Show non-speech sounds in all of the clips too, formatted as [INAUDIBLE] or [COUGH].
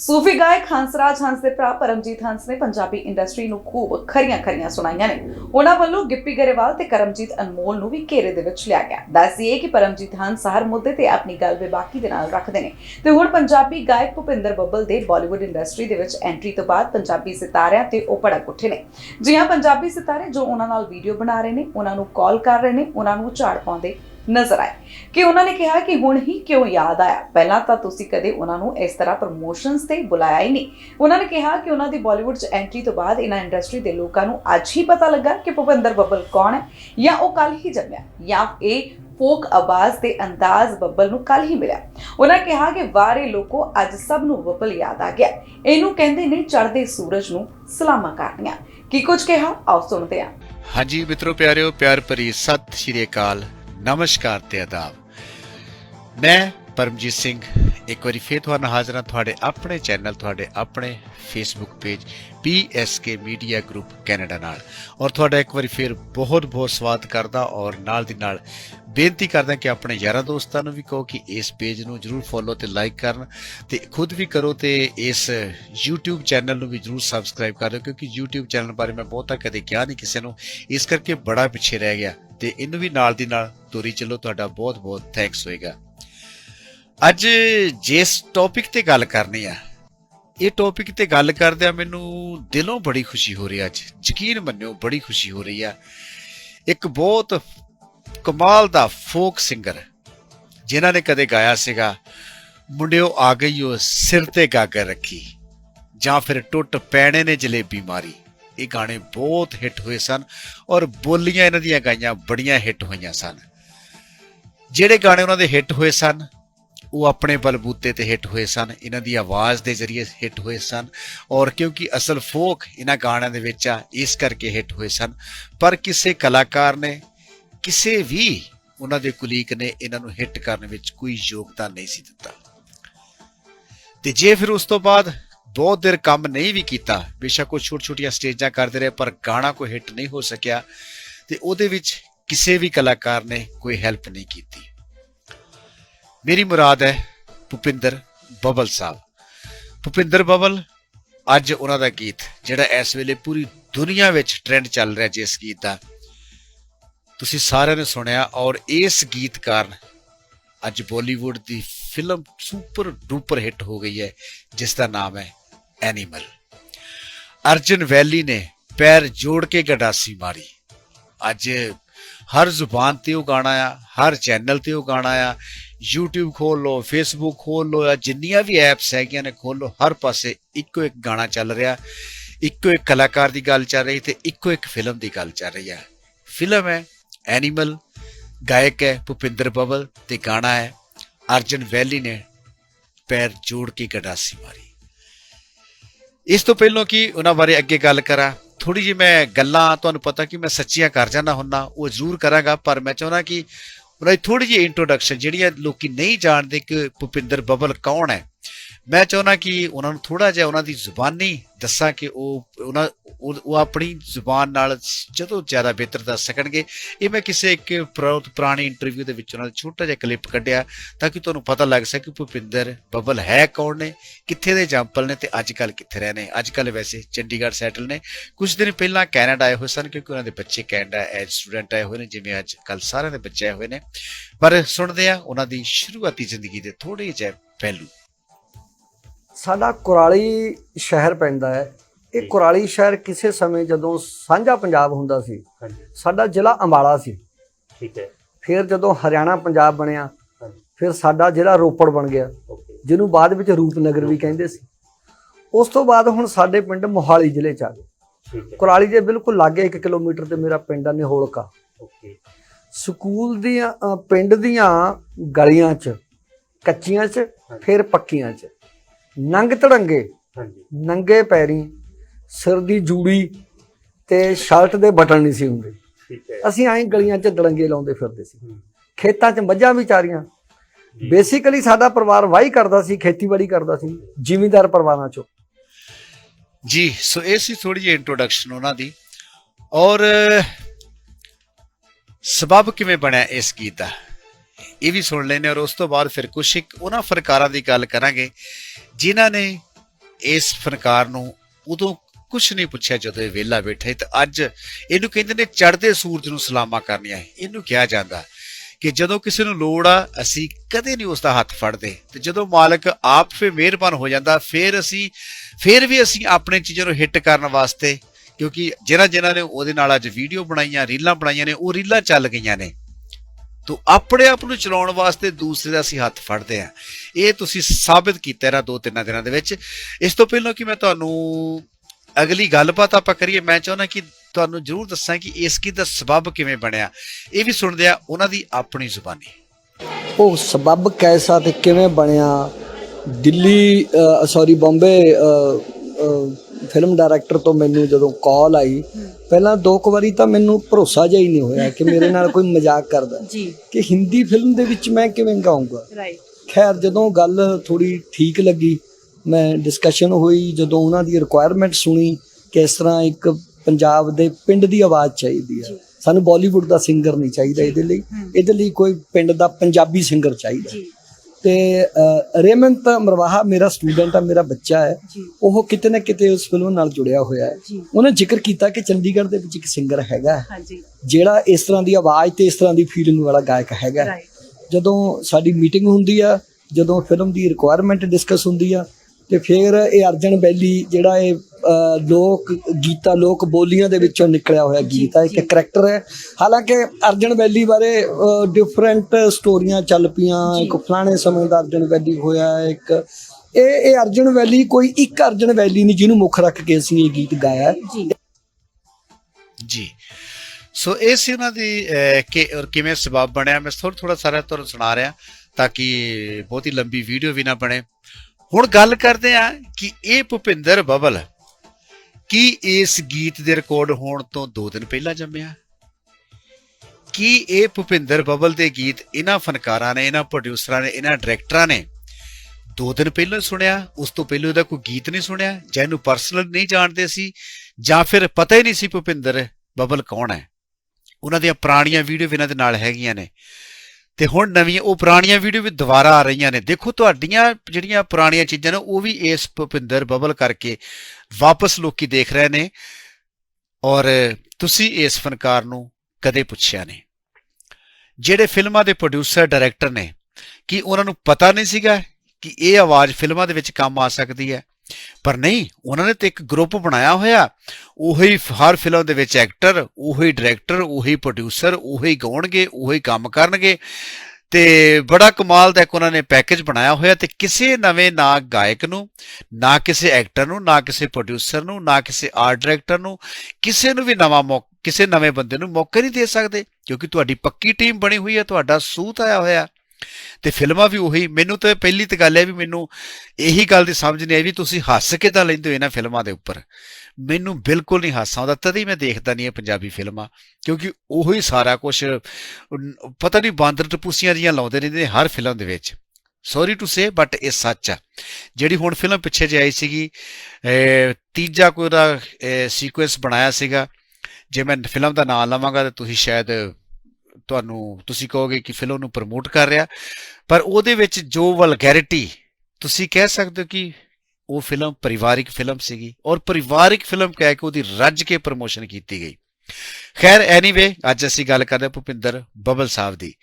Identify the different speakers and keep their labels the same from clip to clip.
Speaker 1: ਸੂਫੀ ਗਾਇਕ ਹੰਸਰਾਜ ਹੰਸ ਦੇ ਭਰਾ ਪਰਮਜੀਤ ਹੰਸ ਨੇ ਪੰਜਾਬੀ ਇੰਡਸਟਰੀ ਨੂੰ ਖੂਬ ਖਰੀਆਂ ਖਰੀਆਂ ਸੁਣਾਈਆਂ ਨੇ। ਉਹਨਾਂ ਵੱਲੋਂ ਗਿੱਪੀ ਗਰੇਵਾਲ ਤੇ ਕਰਮਜੀਤ ਅਨਮੋਲ ਨੂੰ ਵੀ ਘੇਰੇ ਦੇ ਵਿੱਚ ਲਿਆ ਗਿਆ। ਦੱਸੀਏ ਕਿ ਪਰਮਜੀਤ ਹੰਸ ਹਰ ਮੁੱਦੇ ਤੇ ਆਪਣੀ ਗੱਲ ਬੇਬਾਕੀ ਦੇ ਨਾਲ ਰੱਖਦੇ ਨੇ। ਤੇ ਹੁਣ ਪੰਜਾਬੀ ਗਾਇਕ ਭੁਪਿੰਦਰ ਬੱਬਲ ਦੇ ਬਾਲੀਵੁੱਡ ਇੰਡਸਟਰੀ ਦੇ ਵਿੱਚ ਐਂਟਰੀ ਤੋਂ ਬਾਅਦ ਪੰਜਾਬੀ ਸਿਤਾਰਿਆਂ ਤੇ ਉਹ ਭੜਕ ਉੱਠੇ ਨੇ। ਜੀ ਹਾਂ, ਪੰਜਾਬੀ ਸਿਤਾਰੇ ਜੋ ਉਹਨਾਂ ਨਾਲ ਵੀਡੀਓ ਬਣਾ ਰਹੇ ਨੇ, ਉਹਨਾਂ ਨੂੰ ਕਾਲ ਕਰ ਰਹੇ ਨੇ, ਉਹਨਾਂ ਨੂੰ ਝਾੜ ਪਾਉਂਦੇ ਨਜ਼ਰ ਆਏ ਕਿ ਉਹਨਾਂ ਨੇ ਕਿਹਾ ਕਿ ਹੁਣ ਹੀ ਕਿਉਂ ਯਾਦ ਆਇਆ? ਪਹਿਲਾਂ ਤਾਂ ਤੁਸੀਂ ਕਦੇ ਉਹਨਾਂ ਨੂੰ ਇਸ ਤਰ੍ਹਾਂ ਪ੍ਰਮੋਸ਼ਨਸ ਤੇ ਬੁਲਾਇਆ ਹੀ ਨਹੀਂ। ਉਹਨਾਂ ਨੇ ਕਿਹਾ ਕਿ ਉਹਨਾਂ ਦੀ ਬਾਲੀਵੁੱਡ 'ਚ ਐਂਟਰੀ ਤੋਂ ਬਾਅਦ ਇਹਨਾਂ ਇੰਡਸਟਰੀ ਦੇ ਲੋਕਾਂ ਨੂੰ ਅੱਜ ਹੀ ਪਤਾ ਲੱਗਾ ਕਿ ਭੁਪਿੰਦਰ ਬੱਬਲ ਕੌਣ ਹੈ ਜਾਂ ਉਹ ਕੱਲ ਹੀ ਜੰਮਿਆ ਜਾਂ ਇਹ ਫੋਕ ਆਵਾਜ਼ ਤੇ ਅੰਦਾਜ਼ ਬੱਬਲ ਨੂੰ ਕੱਲ ਹੀ ਮਿਲਿਆ। ਉਹਨਾਂ ਕਿਹਾ ਕਿ ਵਾਰੇ ਲੋਕੋ ਅੱਜ ਸਭ ਨੂੰ ਬੱਬਲ ਯਾਦ ਆ ਗਿਆ। ਇਹਨੂੰ ਕਹਿੰਦੇ ਨੇ ਚੜ੍ਹਦੇ ਸੂਰਜ ਨੂੰ ਸਲਾਮਾਂ ਕਰਨੀਆਂ। ਕੀ ਕੁਝ ਕਿਹਾ? ਆਓ ਸੁਣਦੇ ਹਾਂ।
Speaker 2: ਹਾਂਜੀ ਮਿੱਤਰੋ, ਪਿਆਰਿਓ, ਪਿਆਰ ਭਰੀ ਸਤਿ ਸ਼੍ਰੀ ਅਕਾਲ। ਨਮਸਕਾਰ ਤੇ ਆਦਾਬ। ਮੈਂ ਪਰਮਜੀਤ ਸਿੰਘ, ਇੱਕ ਵਾਰੀ ਫੇਰ ਤੁਹਾਨੂੰ ਹਾਜ਼ਰ ਹਾਂ। ਤੁਹਾਡੇ ਆਪਣੇ ਚੈਨਲ, ਤੁਹਾਡੇ ਆਪਣੇ Facebook page PSK media group Canada ਨਾਲ। ਔਰ ਤੁਹਾਡਾ ਇੱਕ ਵਾਰੀ ਫੇਰ ਬਹੁਤ ਬਹੁਤ ਸਵਾਗਤ ਕਰਦਾ ਔਰ ਨਾਲ ਦੀ ਨਾਲ ਬੇਨਤੀ ਕਰਦਾ ਕਿ ਆਪਣੇ ਯਾਰਾਂ ਦੋਸਤਾਂ ਨੂੰ ਵੀ ਕਹੋ ਕਿ ਇਸ ਪੇਜ ਨੂੰ ਜਰੂਰ ਫੋਲੋ ਤੇ ਲਾਈਕ ਕਰਨ ਤੇ ਖੁਦ ਵੀ ਕਰੋ ਤੇ ਇਸ YouTube ਚੈਨਲ ਨੂੰ ਵੀ ਜਰੂਰ ਸਬਸਕ੍ਰਾਈਬ ਕਰ ਦਿਓ, ਕਿਉਂਕਿ YouTube ਚੈਨਲ ਬਾਰੇ ਮੈਂ ਬਹੁਤਾ ਕਦੇ ਕਿਹਾ ਨਹੀਂ ਕਿਸੇ ਨੂੰ। ਇਸ ਕਰਕੇ ਬੜਾ ਪਿੱਛੇ ਰਹਿ ਗਿਆ ਤੇ ਇਹਨੂੰ ਵੀ ਨਾਲ ਦੀ ਨਾਲ ਤੋਰੀ ਚੱਲੋ, ਤੁਹਾਡਾ ਬਹੁਤ ਬਹੁਤ ਥੈਂਕਸ ਹੋਏਗਾ। ਅੱਜ ਜਿਸ ਟੌਪਿਕ ਤੇ ਗੱਲ ਕਰਨੀ ਆ, ਇਹ ਟੌਪਿਕ ਤੇ ਗੱਲ ਕਰਦਿਆਂ ਮੈਨੂੰ ਦਿਲੋਂ ਬੜੀ ਖੁਸ਼ੀ ਹੋ ਰਹੀ ਅੱਜ। ਯਕੀਨ ਮੰਨਿਓ, ਬੜੀ ਖੁਸ਼ੀ ਹੋ ਰਹੀ ਆ। ਇੱਕ ਬਹੁਤ ਕਮਾਲ ਦਾ ਫੋਕ ਸਿੰਗਰ ਜਿਨ੍ਹਾਂ ਨੇ ਕਦੇ ਗਾਇਆ ਸੀਗਾ, ਮੁੰਡਿਓ ਆ ਗਈ ਉਹ ਸਿਰ ਤੇ ਗਾਗਰ ਰੱਖੀ, ਜਾਂ ਫਿਰ ਟੁੱਟ ਪੈਣੇ ਨੇ ਜਲੇਬੀ ਮਾਰੀ। ਇਹ ਗਾਣੇ ਬਹੁਤ ਹਿੱਟ ਹੋਏ ਸਨ ਔਰ ਬੋਲੀਆਂ ਇਹਨਾਂ ਦੀਆਂ ਗਾਈਆਂ ਬੜੀਆਂ ਹਿੱਟ ਹੋਈਆਂ ਸਨ। ਜਿਹੜੇ ਗਾਣੇ ਉਹਨਾਂ ਦੇ ਹਿੱਟ ਹੋਏ ਸਨ, ਉਹ ਆਪਣੇ ਬਲਬੂਤੇ ਤੇ ਹਿੱਟ ਹੋਏ ਸਨ, ਇਹਨਾਂ ਦੀ ਆਵਾਜ਼ ਦੇ ਜ਼ਰੀਏ ਹਿੱਟ ਹੋਏ ਸਨ ਔਰ ਕਿਉਂਕਿ ਅਸਲ ਫੋਕ ਇਹਨਾਂ ਗਾਣਿਆਂ ਦੇ ਵਿੱਚ ਆ, ਇਸ ਕਰਕੇ ਹਿੱਟ ਹੋਏ ਸਨ। ਪਰ ਕਿਸੇ ਕਲਾਕਾਰ ਨੇ ਕਿਸੇ ਵੀ ਉਹਨਾਂ ਦੇ ਕੁਲੀਕ ਨੇ ਇਹਨਾਂ ਨੂੰ ਹਿੱਟ ਕਰਨ ਵਿੱਚ ਕੋਈ ਯੋਗਦਾਨ ਨਹੀਂ ਸੀ ਦਿੱਤਾ। ਤੇ ਜੇ ਫਿਰ ਉਸ ਤੋਂ ਬਾਅਦ ਬਹੁਤ ਦੇਰ ਕੰਮ ਨਹੀਂ ਵੀ ਕੀਤਾ, ਬੇਸ਼ੱਕ ਉਹ ਛੋਟ ਛੋਟੀਆਂ ਸਟੇਜਾਂ ਕਰਦੇ ਰਹੇ, ਪਰ ਗਾਣਾ ਕੋਈ ਹਿੱਟ ਨਹੀਂ ਹੋ ਸਕਿਆ ਤੇ ਉਹਦੇ ਵਿੱਚ ਕਿਸੇ ਵੀ ਕਲਾਕਾਰ ਨੇ ਕੋਈ ਹੈਲਪ ਨਹੀਂ ਕੀਤੀ। ਮੇਰੀ ਮੁਰਾਦ ਹੈ ਭੁਪਿੰਦਰ ਬਬਲ ਸਾਹਿਬ। ਭੁਪਿੰਦਰ ਬਬਲ, ਅੱਜ ਉਹਨਾਂ ਦਾ ਗੀਤ, ਜਿਹੜਾ ਇਸ ਵੇਲੇ ਪੂਰੀ ਦੁਨੀਆ ਵਿੱਚ ਟ੍ਰੈਂਡ ਚੱਲ ਰਿਹਾ ਜਿਸ ਗੀਤ ਦਾ ਤੁਸੀਂ ਸਾਰਿਆਂ ਨੇ ਸੁਣਿਆ ਔਰ ਇਸ ਗੀਤ ਕਾਰਨ ਅੱਜ ਬਾਲੀਵੁੱਡ ਦੀ ਫਿਲਮ ਸੁਪਰ ਡੂਪਰ ਹਿੱਟ ਹੋ ਗਈ ਹੈ, ਜਿਸ ਦਾ ਨਾਮ ਹੈ ਐਨੀਮਲ ਅਰਜਨ ਵੈਲੀ ਨੇ ਪੈਰ ਜੋੜ ਕੇ ਗਡਾਸੀ ਮਾਰੀ। ਅੱਜ ਹਰ ਜ਼ੁਬਾਨ ਤੇ ਉਹ ਗਾਣਾ ਆ, ਹਰ ਚੈਨਲ ਤੇ ਉਹ ਗਾਣਾ ਆ, YouTube ਖੋਲ ਲਓ, Facebook ਖੋਲ ਲਓ, ਜਾਂ ਜਿੰਨੀਆਂ ਵੀ ਐਪਸ ਹੈਗੀਆਂ ਨੇ ਖੋਲ ਲਓ, ਹਰ ਪਾਸੇ ਇੱਕੋ ਇੱਕ ਗਾਣਾ ਚੱਲ ਰਿਹਾ, ਇੱਕੋ ਇੱਕ ਕਲਾਕਾਰ ਦੀ ਗੱਲ ਚੱਲ ਰਹੀ ਤੇ ਇੱਕੋ ਇੱਕ ਫਿਲਮ ਦੀ ਗੱਲ ਚੱਲ ਰਹੀ ਆ ਫਿਲਮ ਹੈ ਐਨੀਮਲ, ਗਾਇਕ ਹੈ ਭੁਪਿੰਦਰ ਬਬਲ ਤੇ ਗਾਣਾ ਹੈ। ਅਰਜਨ ਵੈਲੀ ਨੇ ਪੈਰ ਜੋੜ ਕੇ ਗਡਾਸੀ ਮਾਰੀ। ਇਸ ਤੋਂ ਪਹਿਲਾਂ ਕਿ ਉਹਨਾਂ ਬਾਰੇ ਅੱਗੇ ਗੱਲ ਕਰਾਂ ਥੋੜੀ ਜਿਹੀ ਮੈਂ ਗੱਲਾਂ ਤੁਹਾਨੂੰ ਪਤਾ ਕਿ ਮੈਂ ਸੱਚੀਆਂ ਕਰ ਜਾਂਦਾ ਹੁੰਨਾ ਉਹ ਜ਼ਰੂਰ ਕਰਾਂਗਾ, ਪਰ ਮੈਂ ਚਾਹੁੰਦਾ ਕਿ ਉਹਨਾਂ ਦੀ ਥੋੜੀ ਜਿਹੀ ਇੰਟਰੋਡਕਸ਼ਨ ਜਿਹੜੀਆਂ ਲੋਕੀ ਨਹੀਂ ਜਾਣਦੇ ਕਿ ਭੁਪਿੰਦਰ ਬਬਲ ਕੌਣ ਹੈ। ਮੈਂ ਚਾਹੁੰਦਾ ਕਿ ਉਹਨਾਂ ਨੂੰ ਥੋੜਾ ਜਿਹਾ ਉਹਨਾਂ ਦੀ ਜ਼ੁਬਾਨੀ ਦੱਸਾਂ ਕਿ ਉਹ, ਉਹਨਾਂ ਉਹ ਆਪਣੀ ਜ਼ੁਬਾਨ ਨਾਲ ਜਦੋਂ ਜ਼ਿਆਦਾ ਬਿਹਤਰ ਦੱਸ ਸਕਣਗੇ। ਇਹ ਮੈਂ ਕਿਸੇ ਇੱਕ ਬਹੁਤ ਪੁਰਾਣੀ ਇੰਟਰਵਿਊ ਦੇ ਵਿੱਚ ਉਹਨਾਂ ਛੋਟਾ ਜਿਹਾ ਕਲਿੱਪ ਕੱਢਿਆ ਤਾਂ ਕਿ ਤੁਹਾਨੂੰ ਪਤਾ ਲੱਗ ਸਕੇ ਕਿ ਭੁਪਿੰਦਰ, ਬਬਲ ਹੈ ਕੌਣ ਨੇ, ਕਿੱਥੇ ਦੇ ਜੰਪਲ ਨੇ ਤੇ ਅੱਜ ਕੱਲ ਕਿੱਥੇ ਰਹੇ ਨੇ। ਅੱਜ ਕੱਲ ਵੈਸੇ ਚੰਡੀਗੜ੍ਹ ਸੈਟਲ ਨੇ। ਕੁਝ ਦਿਨ ਪਹਿਲਾਂ ਕੈਨੇਡਾ ਆਏ ਹੋਏ ਸਨ ਕਿਉਂਕਿ ਉਹਨਾਂ ਦੇ ਬੱਚੇ ਕੈਨੇਡਾ ਐਜ ਸਟੂਡੈਂਟ ਆਏ ਹੋਏ ਨੇ, ਜਿਵੇਂ ਅੱਜ ਕੱਲ ਸਾਰਿਆਂ ਦੇ ਬੱਚੇ ਆਏ ਹੋਏ ਨੇ। ਪਰ ਸੁਣਦੇ ਆ ਉਹਨਾਂ ਦੀ ਸ਼ੁਰੂਆਤੀ ਜ਼ਿੰਦਗੀ ਦੇ ਥੋੜੇ ਜਿਹੇ ਪਹਿਲੂ।
Speaker 3: ਸਾਡਾ ਕੁਰਾਲੀ ਸ਼ਹਿਰ ਪੈਂਦਾ ਹੈ। ਇਹ ਕੁਰਾਲੀ ਸ਼ਹਿਰ ਕਿਸੇ ਸਮੇਂ ਜਦੋਂ ਸਾਂਝਾ ਪੰਜਾਬ ਹੁੰਦਾ ਸੀ
Speaker 4: ਹਾਂਜੀ।
Speaker 3: ਸਾਡਾ ਜ਼ਿਲ੍ਹਾ ਅੰਬਾਲਾ ਸੀ।
Speaker 4: ਠੀਕ ਹੈ।
Speaker 3: ਫਿਰ ਜਦੋਂ ਹਰਿਆਣਾ ਪੰਜਾਬ ਬਣਿਆ ਫਿਰ ਸਾਡਾ ਜ਼ਿਲ੍ਹਾ ਰੋਪੜ ਬਣ ਗਿਆ ਜਿਹਨੂੰ ਬਾਅਦ ਵਿੱਚ ਰੂਪਨਗਰ ਵੀ ਕਹਿੰਦੇ ਸੀ। ਉਸ ਤੋਂ ਬਾਅਦ ਹੁਣ ਸਾਡੇ ਪਿੰਡ ਮੋਹਾਲੀ ਜ਼ਿਲ੍ਹੇ ਚ ਆ ਗਏ। ਕੁਰਾਲੀ ਦੇ ਬਿਲਕੁਲ ਲਾਗੇ 1 ਕਿਲੋਮੀਟਰ ਤੇ ਮੇਰਾ ਪਿੰਡ ਆ ਨਿਹੋਲਕਾ।
Speaker 4: ਓਕੇ।
Speaker 3: ਸਕੂਲ ਦੀਆਂ ਪਿੰਡ ਦੀਆਂ ਗਲੀਆਂ 'ਚ ਕੱਚੀਆਂ 'ਚ ਫਿਰ ਪੱਕੀਆਂ 'ਚ। ਨੰਗ
Speaker 4: ਹਾਂਜੀ।
Speaker 3: ਨੰਗੇ ਪੈਰੀ ਸਿਰ ਦੀ ਜੂੜੀ ਤੇ ਸ਼ਰਟ ਦੇ ਬਟਨ ਨਹੀਂ ਸੀ ਹੁੰਦੇ।
Speaker 4: ਠੀਕ ਹੈ।
Speaker 3: ਅਸੀਂ ਐਂ ਗਲੀਆਂ 'ਚ ਦੜੰਗੇ ਲਾਉਂਦੇ ਫਿਰਦੇ ਸੀ। ਖੇਤਾਂ 'ਚ ਮੱਝਾਂ ਵੀ ਚਾਰੀਆਂ।
Speaker 4: ਜੀ।
Speaker 3: ਬੇਸਿਕਲੀ ਸਾਡਾ ਪਰਿਵਾਰ ਵਾਹੀ ਕਰਦਾ ਸੀ ਖੇਤੀਬਾੜੀ ਕਰਦਾ ਸੀ ਜ਼ਿਮੀਂਦਾਰ ਪਰਿਵਾਰਾਂ 'ਚੋਂ।
Speaker 2: ਜੀ ਸੋ ਇਹ ਸੀ ਥੋੜੀ ਜਿਹੀ ਇੰਟਰੋਡਕਸ਼ਨ ਉਹਨਾਂ ਦੀ। ਔਰ ਸਬਬ ਕਿਵੇਂ ਬਣਿਆ ਇਸ ਗੀਤ ਦਾ? ਇਹ ਵੀ ਸੁਣ ਲੈਨੇ ਔਰ ਉਸ ਤੋਂ ਬਾਅਦ ਫਿਰ ਕੁਛ ਇੱਕ ਉਹਨਾਂ ਫਰਕਾਰਾਂ ਦੀ ਗੱਲ ਕਰਾਂਗੇ ਜਿਨ੍ਹਾਂ ਨੇ ਇਸ ਫਨਕਾਰ ਨੂੰ ਉਦੋਂ ਕੁਝ ਨਹੀਂ ਪੁੱਛਿਆ ਜਦੋਂ ਇਹ ਵਿਹਲਾ ਬੈਠਾ ਸੀ ਤੇ ਅੱਜ ਇਹਨੂੰ ਕਹਿੰਦੇ ਨੇ ਚੜ੍ਹਦੇ ਸੂਰਜ ਨੂੰ ਸਲਾਮਾਂ ਕਰਨੀਆਂ ਇਹਨੂੰ ਕਿਹਾ ਜਾਂਦਾ ਕਿ ਜਦੋਂ ਕਿਸੇ ਨੂੰ ਲੋੜ ਆ, ਅਸੀਂ ਕਦੇ ਨਹੀਂ ਉਸ ਦਾ ਹੱਥ ਫੜਦੇ। ਤੇ ਜਦੋਂ ਮਾਲਕ ਆਪ ਫੇ ਮਿਹਰਬਾਨ ਹੋ ਜਾਂਦਾ, ਫਿਰ ਅਸੀਂ, ਫਿਰ ਵੀ ਅਸੀਂ ਆਪਣੇ ਚੀਜ਼ਾਂ ਨੂੰ ਹਿੱਟ ਕਰਨ ਵਾਸਤੇ, ਕਿਉਂਕਿ ਜਿਹਨਾਂ ਜਿਨ੍ਹਾਂ ਨੇ ਉਹਦੇ ਨਾਲ ਅੱਜ ਵੀਡੀਓ ਬਣਾਈਆਂ, ਰੀਲਾਂ ਬਣਾਈਆਂ ਨੇ, ਉਹ ਰੀਲਾਂ ਚੱਲ ਗਈਆਂ ਨੇ। ਤੋ ਆਪਣੇ ਆਪ ਨੂੰ ਚਲਾਉਣ ਵਾਸਤੇ ਦੂਸਰੇ ਦਾ ਅਸੀਂ ਹੱਥ ਫੜਦੇ ਆ ਇਹ ਤੁਸੀਂ ਸਾਬਿਤ ਕੀਤਾ ਇਹਨਾਂ ਦੋ ਤਿੰਨਾਂ ਦਿਨਾਂ ਦੇ ਵਿੱਚ। ਇਸ ਤੋਂ ਪਹਿਲਾਂ ਕਿ ਮੈਂ ਤੁਹਾਨੂੰ ਅਗਲੀ ਗੱਲਬਾਤ ਆਪਾਂ ਕਰੀਏ ਮੈਂ ਚਾਹੁੰਦਾ ਕਿ ਤੁਹਾਨੂੰ ਜ਼ਰੂਰ ਦੱਸਾਂ ਕਿ ਇਸ ਕੀ ਦਾ ਸਬਬ ਕਿਵੇਂ ਬਣਿਆ। ਇਹ ਵੀ ਸੁਣਦੇ ਆ ਉਹਨਾਂ ਦੀ ਆਪਣੀ ਜ਼ੁਬਾਨੀ।
Speaker 3: ਉਹ ਸਬਬ ਕੈਸਾ ਤੇ ਕਿਵੇਂ ਬਣਿਆ? Delhi sorry Bombay film director ਤੋਂ ਮੈਨੂੰ ਜਦੋਂ ਕਾਲ ਆਈ ਪਹਿਲਾਂ ਦੋ ਕੁ ਵਾਰੀ ਤਾਂ ਮੈਨੂੰ ਭਰੋਸਾ ਜਿਹਾ ਹੀ ਨਹੀਂ ਹੋਇਆ ਕਿ ਮੇਰੇ ਨਾਲ ਕੋਈ ਮਜ਼ਾਕ ਕਰਦਾ। [LAUGHS] ਕਿ ਹਿੰਦੀ ਫਿਲਮ ਦੇ ਵਿੱਚ ਮੈਂ ਕਿਵੇਂ ਗਾਉਂਗਾ
Speaker 4: ਰਾਈਟ
Speaker 3: ਖੈਰ ਜਦੋਂ ਗੱਲ ਥੋੜੀ ਠੀਕ ਲੱਗੀ ਮੈਂ ਡਿਸਕਸ਼ਨ ਹੋਈ ਜਦੋਂ ਉਹਨਾਂ ਦੀ ਰਿਕੁਆਇਰਮੈਂਟ ਸੁਣੀ ਕਿ ਇਸ ਤਰ੍ਹਾਂ ਇੱਕ ਪੰਜਾਬ ਦੇ ਪਿੰਡ ਦੀ ਆਵਾਜ਼ ਚਾਹੀਦੀ ਹੈ। ਸਾਨੂੰ ਬਾਲੀਵੁੱਡ ਦਾ ਸਿੰਗਰ ਨਹੀਂ ਚਾਹੀਦਾ ਇਹਦੇ ਲਈ। ਇਹਦੇ ਲਈ ਕੋਈ ਪਿੰਡ ਦਾ ਪੰਜਾਬੀ ਸਿੰਗਰ ਚਾਹੀਦਾ। ਤੇ ਰੇਮੰਤ ਮਰਵਾਹਾ ਮੇਰਾ ਸਟੂਡੈਂਟ ਆ ਮੇਰਾ ਬੱਚਾ ਹੈ। ਉਹ ਕਿਤੇ ਨਾ ਕਿਤੇ ਉਸ ਫਿਲਮ ਨਾਲ ਜੁੜਿਆ ਹੋਇਆ ਹੈ। ਉਹਨੇ ਜ਼ਿਕਰ ਕੀਤਾ ਕਿ ਚੰਡੀਗੜ੍ਹ ਦੇ ਵਿੱਚ ਇੱਕ ਸਿੰਗਰ ਹੈਗਾ ਜਿਹੜਾ ਇਸ ਤਰ੍ਹਾਂ ਦੀ ਆਵਾਜ਼ ਤੇ ਇਸ ਤਰ੍ਹਾਂ ਦੀ ਫੀਲਿੰਗ ਵਾਲਾ ਗਾਇਕ ਹੈਗਾ ਜਦੋਂ ਸਾਡੀ ਮੀਟਿੰਗ ਹੁੰਦੀ ਆ ਜਦੋਂ ਫਿਲਮ ਦੀ ਰਿਕੁਆਇਰਮੈਂਟ ਡਿਸਕਸ ਹੁੰਦੀ ਆ ਤੇ ਫਿਰ ਇਹ ਅਰਜਨ ਬੈਲੀ ਜਿਹੜਾ ਇਹ ਲੋਕ ਗੀਤਾ ਲੋਕ ਬੋਲੀਆਂ ਦੇ ਵਿੱਚੋਂ ਨਿਕਲਿਆ ਹੋਇਆ ਗੀਤ ਆ ਇੱਕ। ਕਰੈਕਟਰ ਹੈ ਹਾਲਾਂਕਿ ਅਰਜਨ ਬੈਲੀ ਬਾਰੇ ਡਿਫਰੈਂਟ ਸਟੋਰੀਆਂ ਚੱਲ ਪਈਆਂ। ਇੱਕ ਫਲਾਣੇ ਸਮੇਂ ਦਾ ਅਰਜਨ ਬੈਲੀ ਹੋਇਆ ਇੱਕ ਇਹ ਇਹ ਅਰਜਨ ਵੈਲੀ ਕੋਈ ਇੱਕ ਅਰਜਨ ਵੈਲੀ ਨਹੀਂ ਜਿਹਨੂੰ ਮੁੱਖ ਰੱਖ ਕੇ ਅਸੀਂ ਇਹ ਗੀਤ ਗਾਇਆ ਹੈ।
Speaker 4: ਜੀ
Speaker 2: ਜੀ ਸੋ ਇਹ ਸੀ ਉਹਨਾਂ ਦੀ ਕਿ ਔਰ ਕਿਵੇਂ ਸਬਬ ਬਣਿਆ ਮੈਂ ਥੋੜਾ ਥੋੜਾ ਸਾਰਾ ਤੁਹਾਨੂੰ ਸੁਣਾ ਰਿਹਾ ਤਾਂ ਕਿ ਬਹੁਤੀ ਲੰਬੀ ਵੀਡੀਓ ਵੀ ਨਾ ਬਣੇ ਹੁਣ ਗੱਲ ਕਰਦੇ ਆ ਕਿ ਇਹ ਭੁਪਿੰਦਰ ਬਬਲ ਕੀ ਇਸ ਗੀਤ ਦੇ ਰਿਕਾਰਡ ਹੋਣ ਤੋਂ 2 ਦਿਨ ਪਹਿਲਾਂ ਜੰਮਿਆ? ਕੀ ਇਹ ਭੁਪਿੰਦਰ ਬਬਲ ਦੇ ਗੀਤ ਇਹਨਾਂ ਫਨਕਾਰਾਂ ਨੇ, ਇਹਨਾਂ ਪ੍ਰੋਡਿਊਸਰਾਂ ਨੇ, ਇਹਨਾਂ ਡਾਇਰੈਕਟਰਾਂ ਨੇ ਦੋ ਦਿਨ ਪਹਿਲਾਂ ਸੁਣਿਆ? ਉਸ ਤੋਂ ਪਹਿਲਾਂ ਉਹਦਾ ਕੋਈ ਗੀਤ ਨਹੀਂ ਸੁਣਿਆ? ਜਾਂ ਇਹਨੂੰ ਪਰਸਨਲ ਨਹੀਂ ਜਾਣਦੇ ਸੀ? ਜਾਂ ਫਿਰ ਪਤਾ ਹੀ ਨਹੀਂ ਸੀ ਭੁਪਿੰਦਰ ਬਬਲ ਕੌਣ ਹੈ? ਉਹਨਾਂ ਦੀਆਂ ਪੁਰਾਣੀਆਂ ਵੀਡੀਓ ਵੀ ਇਹਨਾਂ ਦੇ ਨਾਲ ਹੈਗੀਆਂ ਨੇ। ਤੇ ਹੁਣ ਨਵੀਆਂ ਉਹ ਪੁਰਾਣੀਆਂ ਵੀਡੀਓ ਵੀ ਦੁਬਾਰਾ ਆ ਰਹੀਆਂ ਨੇ। ਦੇਖੋ ਤੁਹਾਡੀਆਂ ਜਿਹੜੀਆਂ ਪੁਰਾਣੀਆਂ ਚੀਜ਼ਾਂ ਨੇ, ਉਹ ਵੀ ਇਸ ਭੁਪਿੰਦਰ ਬਬਲ ਕਰਕੇ ਵਾਪਸ ਲੋਕੀ ਦੇਖ ਰਹੇ ਨੇ ਔਰ ਤੁਸੀਂ ਇਸ ਫਨਕਾਰ ਨੂੰ ਕਦੇ ਪੁੱਛਿਆ ਨਹੀਂ। ਜਿਹੜੇ ਫਿਲਮਾਂ ਦੇ ਪ੍ਰੋਡਿਊਸਰ ਡਾਇਰੈਕਟਰ ਨੇ, ਕਿ ਉਹਨਾਂ ਨੂੰ ਪਤਾ ਨਹੀਂ ਸੀਗਾ ਕਿ ਇਹ ਆਵਾਜ਼ ਫਿਲਮਾਂ ਦੇ ਵਿੱਚ ਕੰਮ ਆ ਸਕਦੀ ਹੈ? ਪਰ ਨਹੀਂ, ਉਹਨਾਂ ਨੇ ਤੇ ਇੱਕ ਗਰੁੱਪ ਬਣਾਇਆ ਹੋਇਆ। ਉਹੀ ਹਰ ਫਿਲਮ ਦੇ ਵਿੱਚ ਐਕਟਰ ਉਹੀ ਡਾਇਰੈਕਟਰ ਉਹੀ ਪ੍ਰੋਡਿਊਸਰ ਉਹੀ ਗਾਉਣਗੇ, ਉਹੀ ਕੰਮ ਕਰਨਗੇ। ਤੇ ਬੜਾ ਕਮਾਲ ਦਾ ਇੱਕ ਉਹਨਾਂ ਨੇ ਪੈਕੇਜ ਬਣਾਇਆ ਹੋਇਆ ਤੇ ਕਿਸੇ ਨਵੇਂ ਨਾ ਗਾਇਕ ਨੂੰ, ਨਾ ਕਿਸੇ ਐਕਟਰ ਨੂੰ, ਨਾ ਕਿਸੇ ਪ੍ਰੋਡਿਊਸਰ ਨੂੰ, ਨਾ ਕਿਸੇ ਆਰਟ ਡਾਇਰੈਕਟਰ ਨੂੰ, ਕਿਸੇ ਨੂੰ ਵੀ ਨਵਾਂ ਮੌਕਾ ਕਿਸੇ ਨਵੇਂ ਬੰਦੇ ਨੂੰ ਮੌਕਾ ਨਹੀਂ ਦੇ ਸਕਦੇ ਕਿਉਂਕਿ ਤੁਹਾਡੀ ਪੱਕੀ ਟੀਮ ਬਣੀ ਹੋਈ ਹੈ, ਤੁਹਾਡਾ ਸੂਤ ਆਇਆ ਹੋਇਆ। ਤੇ ਫਿਲਮਾਂ ਵੀ ਉਹੀ, ਮੈਨੂੰ ਤਾਂ ਪਹਿਲੀ ਤਾਂ ਗੱਲ ਹੈ ਵੀ ਮੈਨੂੰ ਇਹੀ ਗੱਲ ਦੀ ਸਮਝ ਨਹੀਂ ਆਈ ਵੀ ਤੁਸੀਂ ਹੱਸ ਕੇ ਤਾਂ ਲੈਂਦੇ ਹੋ ਇਹਨਾਂ ਫਿਲਮਾਂ ਦੇ ਉੱਪਰ। ਮੈਨੂੰ ਬਿਲਕੁਲ ਨਹੀਂ ਹਾਸਾ ਆਉਂਦਾ, ਤਦ ਹੀ ਮੈਂ ਦੇਖਦਾ ਨਹੀਂ ਇਹ ਪੰਜਾਬੀ ਫਿਲਮਾਂ, ਕਿਉਂਕਿ ਉਹੀ ਸਾਰਾ ਕੁਝ ਪਤਾ ਨਹੀਂ ਬਾਂਦਰ ਟਪੂਸੀਆਂ ਜੀਆਂ ਲਾਉਂਦੇ ਰਹਿੰਦੇ ਨੇ ਹਰ ਫਿਲਮ ਦੇ ਵਿੱਚ। ਸੌਰੀ ਟੂ ਸੇ ਬਟ ਇਹ ਸੱਚ ਆ। ਜਿਹੜੀ ਹੁਣ ਫਿਲਮ ਪਿੱਛੇ ਜੇ ਆਈ ਸੀਗੀ ਤੀਜਾ ਕੋਈ ਦਾ ਸੀਕੁਐਂਸ ਬਣਾਇਆ ਸੀਗਾ, ਜੇ ਮੈਂ ਫਿਲਮ ਦਾ ਨਾਮ ਲਵਾਂਗਾ ਤਾਂ ਤੁਸੀਂ ਸ਼ਾਇਦ ਤੁਹਾਨੂੰ ਤੁਸੀਂ ਕਹੋਗੇ ਕਿ ਫਿਲਮ ਨੂੰ ਪ੍ਰਮੋਟ ਕਰ ਰਿਹਾ। ਪਰ ਉਹਦੇ ਵਿੱਚ ਜੋ ਵਲਗੈਰਿਟੀ ਤੁਸੀਂ ਕਹਿ ਸਕਦੇ ਹੋ ਕਿ ਉਹ ਫਿਲਮ ਪਰਿਵਾਰਿਕ ਫਿਲਮ ਸੀਗੀ ਔਰ ਪਰਿਵਾਰਿਕ ਫਿਲਮ ਕਹਿ ਕੇ ਉਹਦੀ ਰੱਜ ਕੇ ਪ੍ਰਮੋਸ਼ਨ ਕੀਤੀ ਗਈ। ਖੈਰ ਐਨੀਵੇ ਅੱਜ ਅਸੀਂ ਗੱਲ ਕਰਦੇ ਹਾਂ ਭੁਪਿੰਦਰ ਬਬਲ ਸਾਹਿਬ ਦੀ।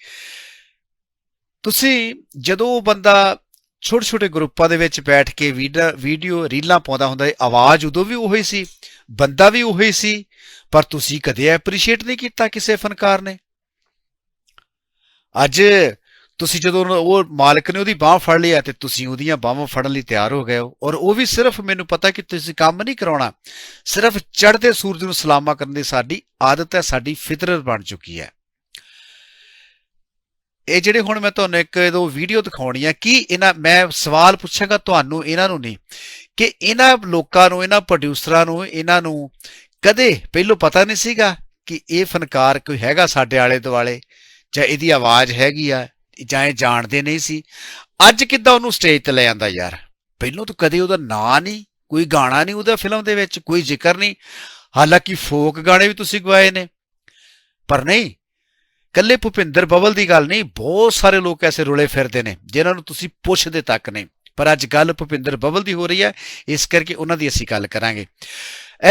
Speaker 2: ਤੁਸੀਂ ਜਦੋਂ ਉਹ ਬੰਦਾ ਛੋਟੇ ਛੋਟੇ ਗਰੁੱਪਾਂ ਦੇ ਵਿੱਚ ਬੈਠ ਕੇ ਵੀਡੀਓ ਵੀਡੀਓ ਰੀਲਾਂ ਪਾਉਂਦਾ ਹੁੰਦਾ ਆਵਾਜ਼ ਉਦੋਂ ਵੀ ਉਹੀ ਸੀ, ਬੰਦਾ ਵੀ ਉਹੀ ਸੀ, ਪਰ ਤੁਸੀਂ ਕਦੇ ਐਪਰੀਸ਼ੀਏਟ ਨਹੀਂ ਕੀਤਾ ਕਿਸੇ ਫਨਕਾਰ ਨੇ? ਅੱਜ ਤੁਸੀਂ ਜਦੋਂ ਉਹ ਮਾਲਕ ਨੇ ਉਹਦੀ ਬਾਹ ਫੜ ਲਿਆ ਤੇ ਤੁਸੀਂ ਉਹਦੀਆਂ ਬਾਹਾਂ ਫੜਨ ਲਈ ਤਿਆਰ ਹੋ ਗਏ ਹੋ। ਔਰ ਉਹ ਵੀ ਸਿਰਫ ਮੈਨੂੰ ਪਤਾ ਕਿ ਤੁਸੀਂ ਕੰਮ ਨਹੀਂ ਕਰਾਉਣਾ, ਸਿਰਫ ਚੜ੍ਹਦੇ ਸੂਰਜ ਨੂੰ ਸਲਾਮਾ ਕਰਨ ਦੀ ਸਾਡੀ ਆਦਤ ਹੈ, ਸਾਡੀ ਫਿਤਰਤ ਬਣ ਚੁੱਕੀ ਹੈ। ਇਹ ਜਿਹੜੇ ਹੁਣ ਮੈਂ ਤੁਹਾਨੂੰ ਇੱਕ ਦੋ ਵੀਡੀਓ ਦਿਖਾਉਣੀ ਆ, ਕੀ ਇਹਨਾਂ ਮੈਂ ਸਵਾਲ ਪੁੱਛਾਂਗਾ ਤੁਹਾਨੂੰ, ਇਹਨਾਂ ਨੂੰ ਨਹੀਂ, ਕਿ ਇਹਨਾਂ ਲੋਕਾਂ ਨੂੰ, ਇਹਨਾਂ ਪ੍ਰੋਡਿਊਸਰਾਂ ਨੂੰ, ਇਹਨਾਂ ਨੂੰ ਕਦੇ ਪਹਿਲੋਂ ਪਤਾ ਨਹੀਂ ਸੀਗਾ ਕਿ ਇਹ ਫਨਕਾਰ ਕੋਈ ਹੈਗਾ ਸਾਡੇ ਆਲੇ ਦੁਆਲੇ ਜਾਂ ਇਹਦੀ ਆਵਾਜ਼ ਹੈਗੀ ਆ, ਜਾਂ ਇਹ ਜਾਣਦੇ ਨਹੀਂ ਸੀ। ਅੱਜ ਕਿੱਦਾਂ ਉਹਨੂੰ ਸਟੇਜ ਤੇ ਲੈ ਆਂਦਾ ਯਾਰ? ਪਹਿਲੋਂ ਤਾਂ ਕਦੇ ਉਹਦਾ ਨਾਂ ਨਹੀਂ, ਕੋਈ ਗਾਣਾ ਨਹੀਂ ਉਹਦਾ ਫਿਲਮ ਦੇ ਵਿੱਚ, ਕੋਈ ਜ਼ਿਕਰ ਨਹੀਂ। ਹਾਲਾਂਕਿ ਫੋਕ ਗਾਣੇ ਵੀ ਤੁਸੀਂ ਗਵਾਏ ਨੇ। ਪਰ ਨਹੀਂ ਕੱਲੇ ਭੁਪਿੰਦਰ ਬਬਲ ਦੀ ਗੱਲ ਨਹੀਂ, ਬਹੁਤ ਸਾਰੇ ਲੋਕ ਐਸੇ ਰੁਲੇ ਫਿਰਦੇ ਨੇ, ਜਿਨ੍ਹਾਂ ਨੂੰ ਤੁਸੀਂ ਪੁੱਛਦੇ ਤੱਕ ਨਹੀਂ। ਪਰ ਅੱਜ ਗੱਲ ਭੁਪਿੰਦਰ ਬਬਲ ਦੀ ਹੋ ਰਹੀ ਹੈ, ਇਸ ਕਰਕੇ ਉਹਨਾਂ ਦੀ ਅਸੀਂ ਗੱਲ ਕਰਾਂਗੇ।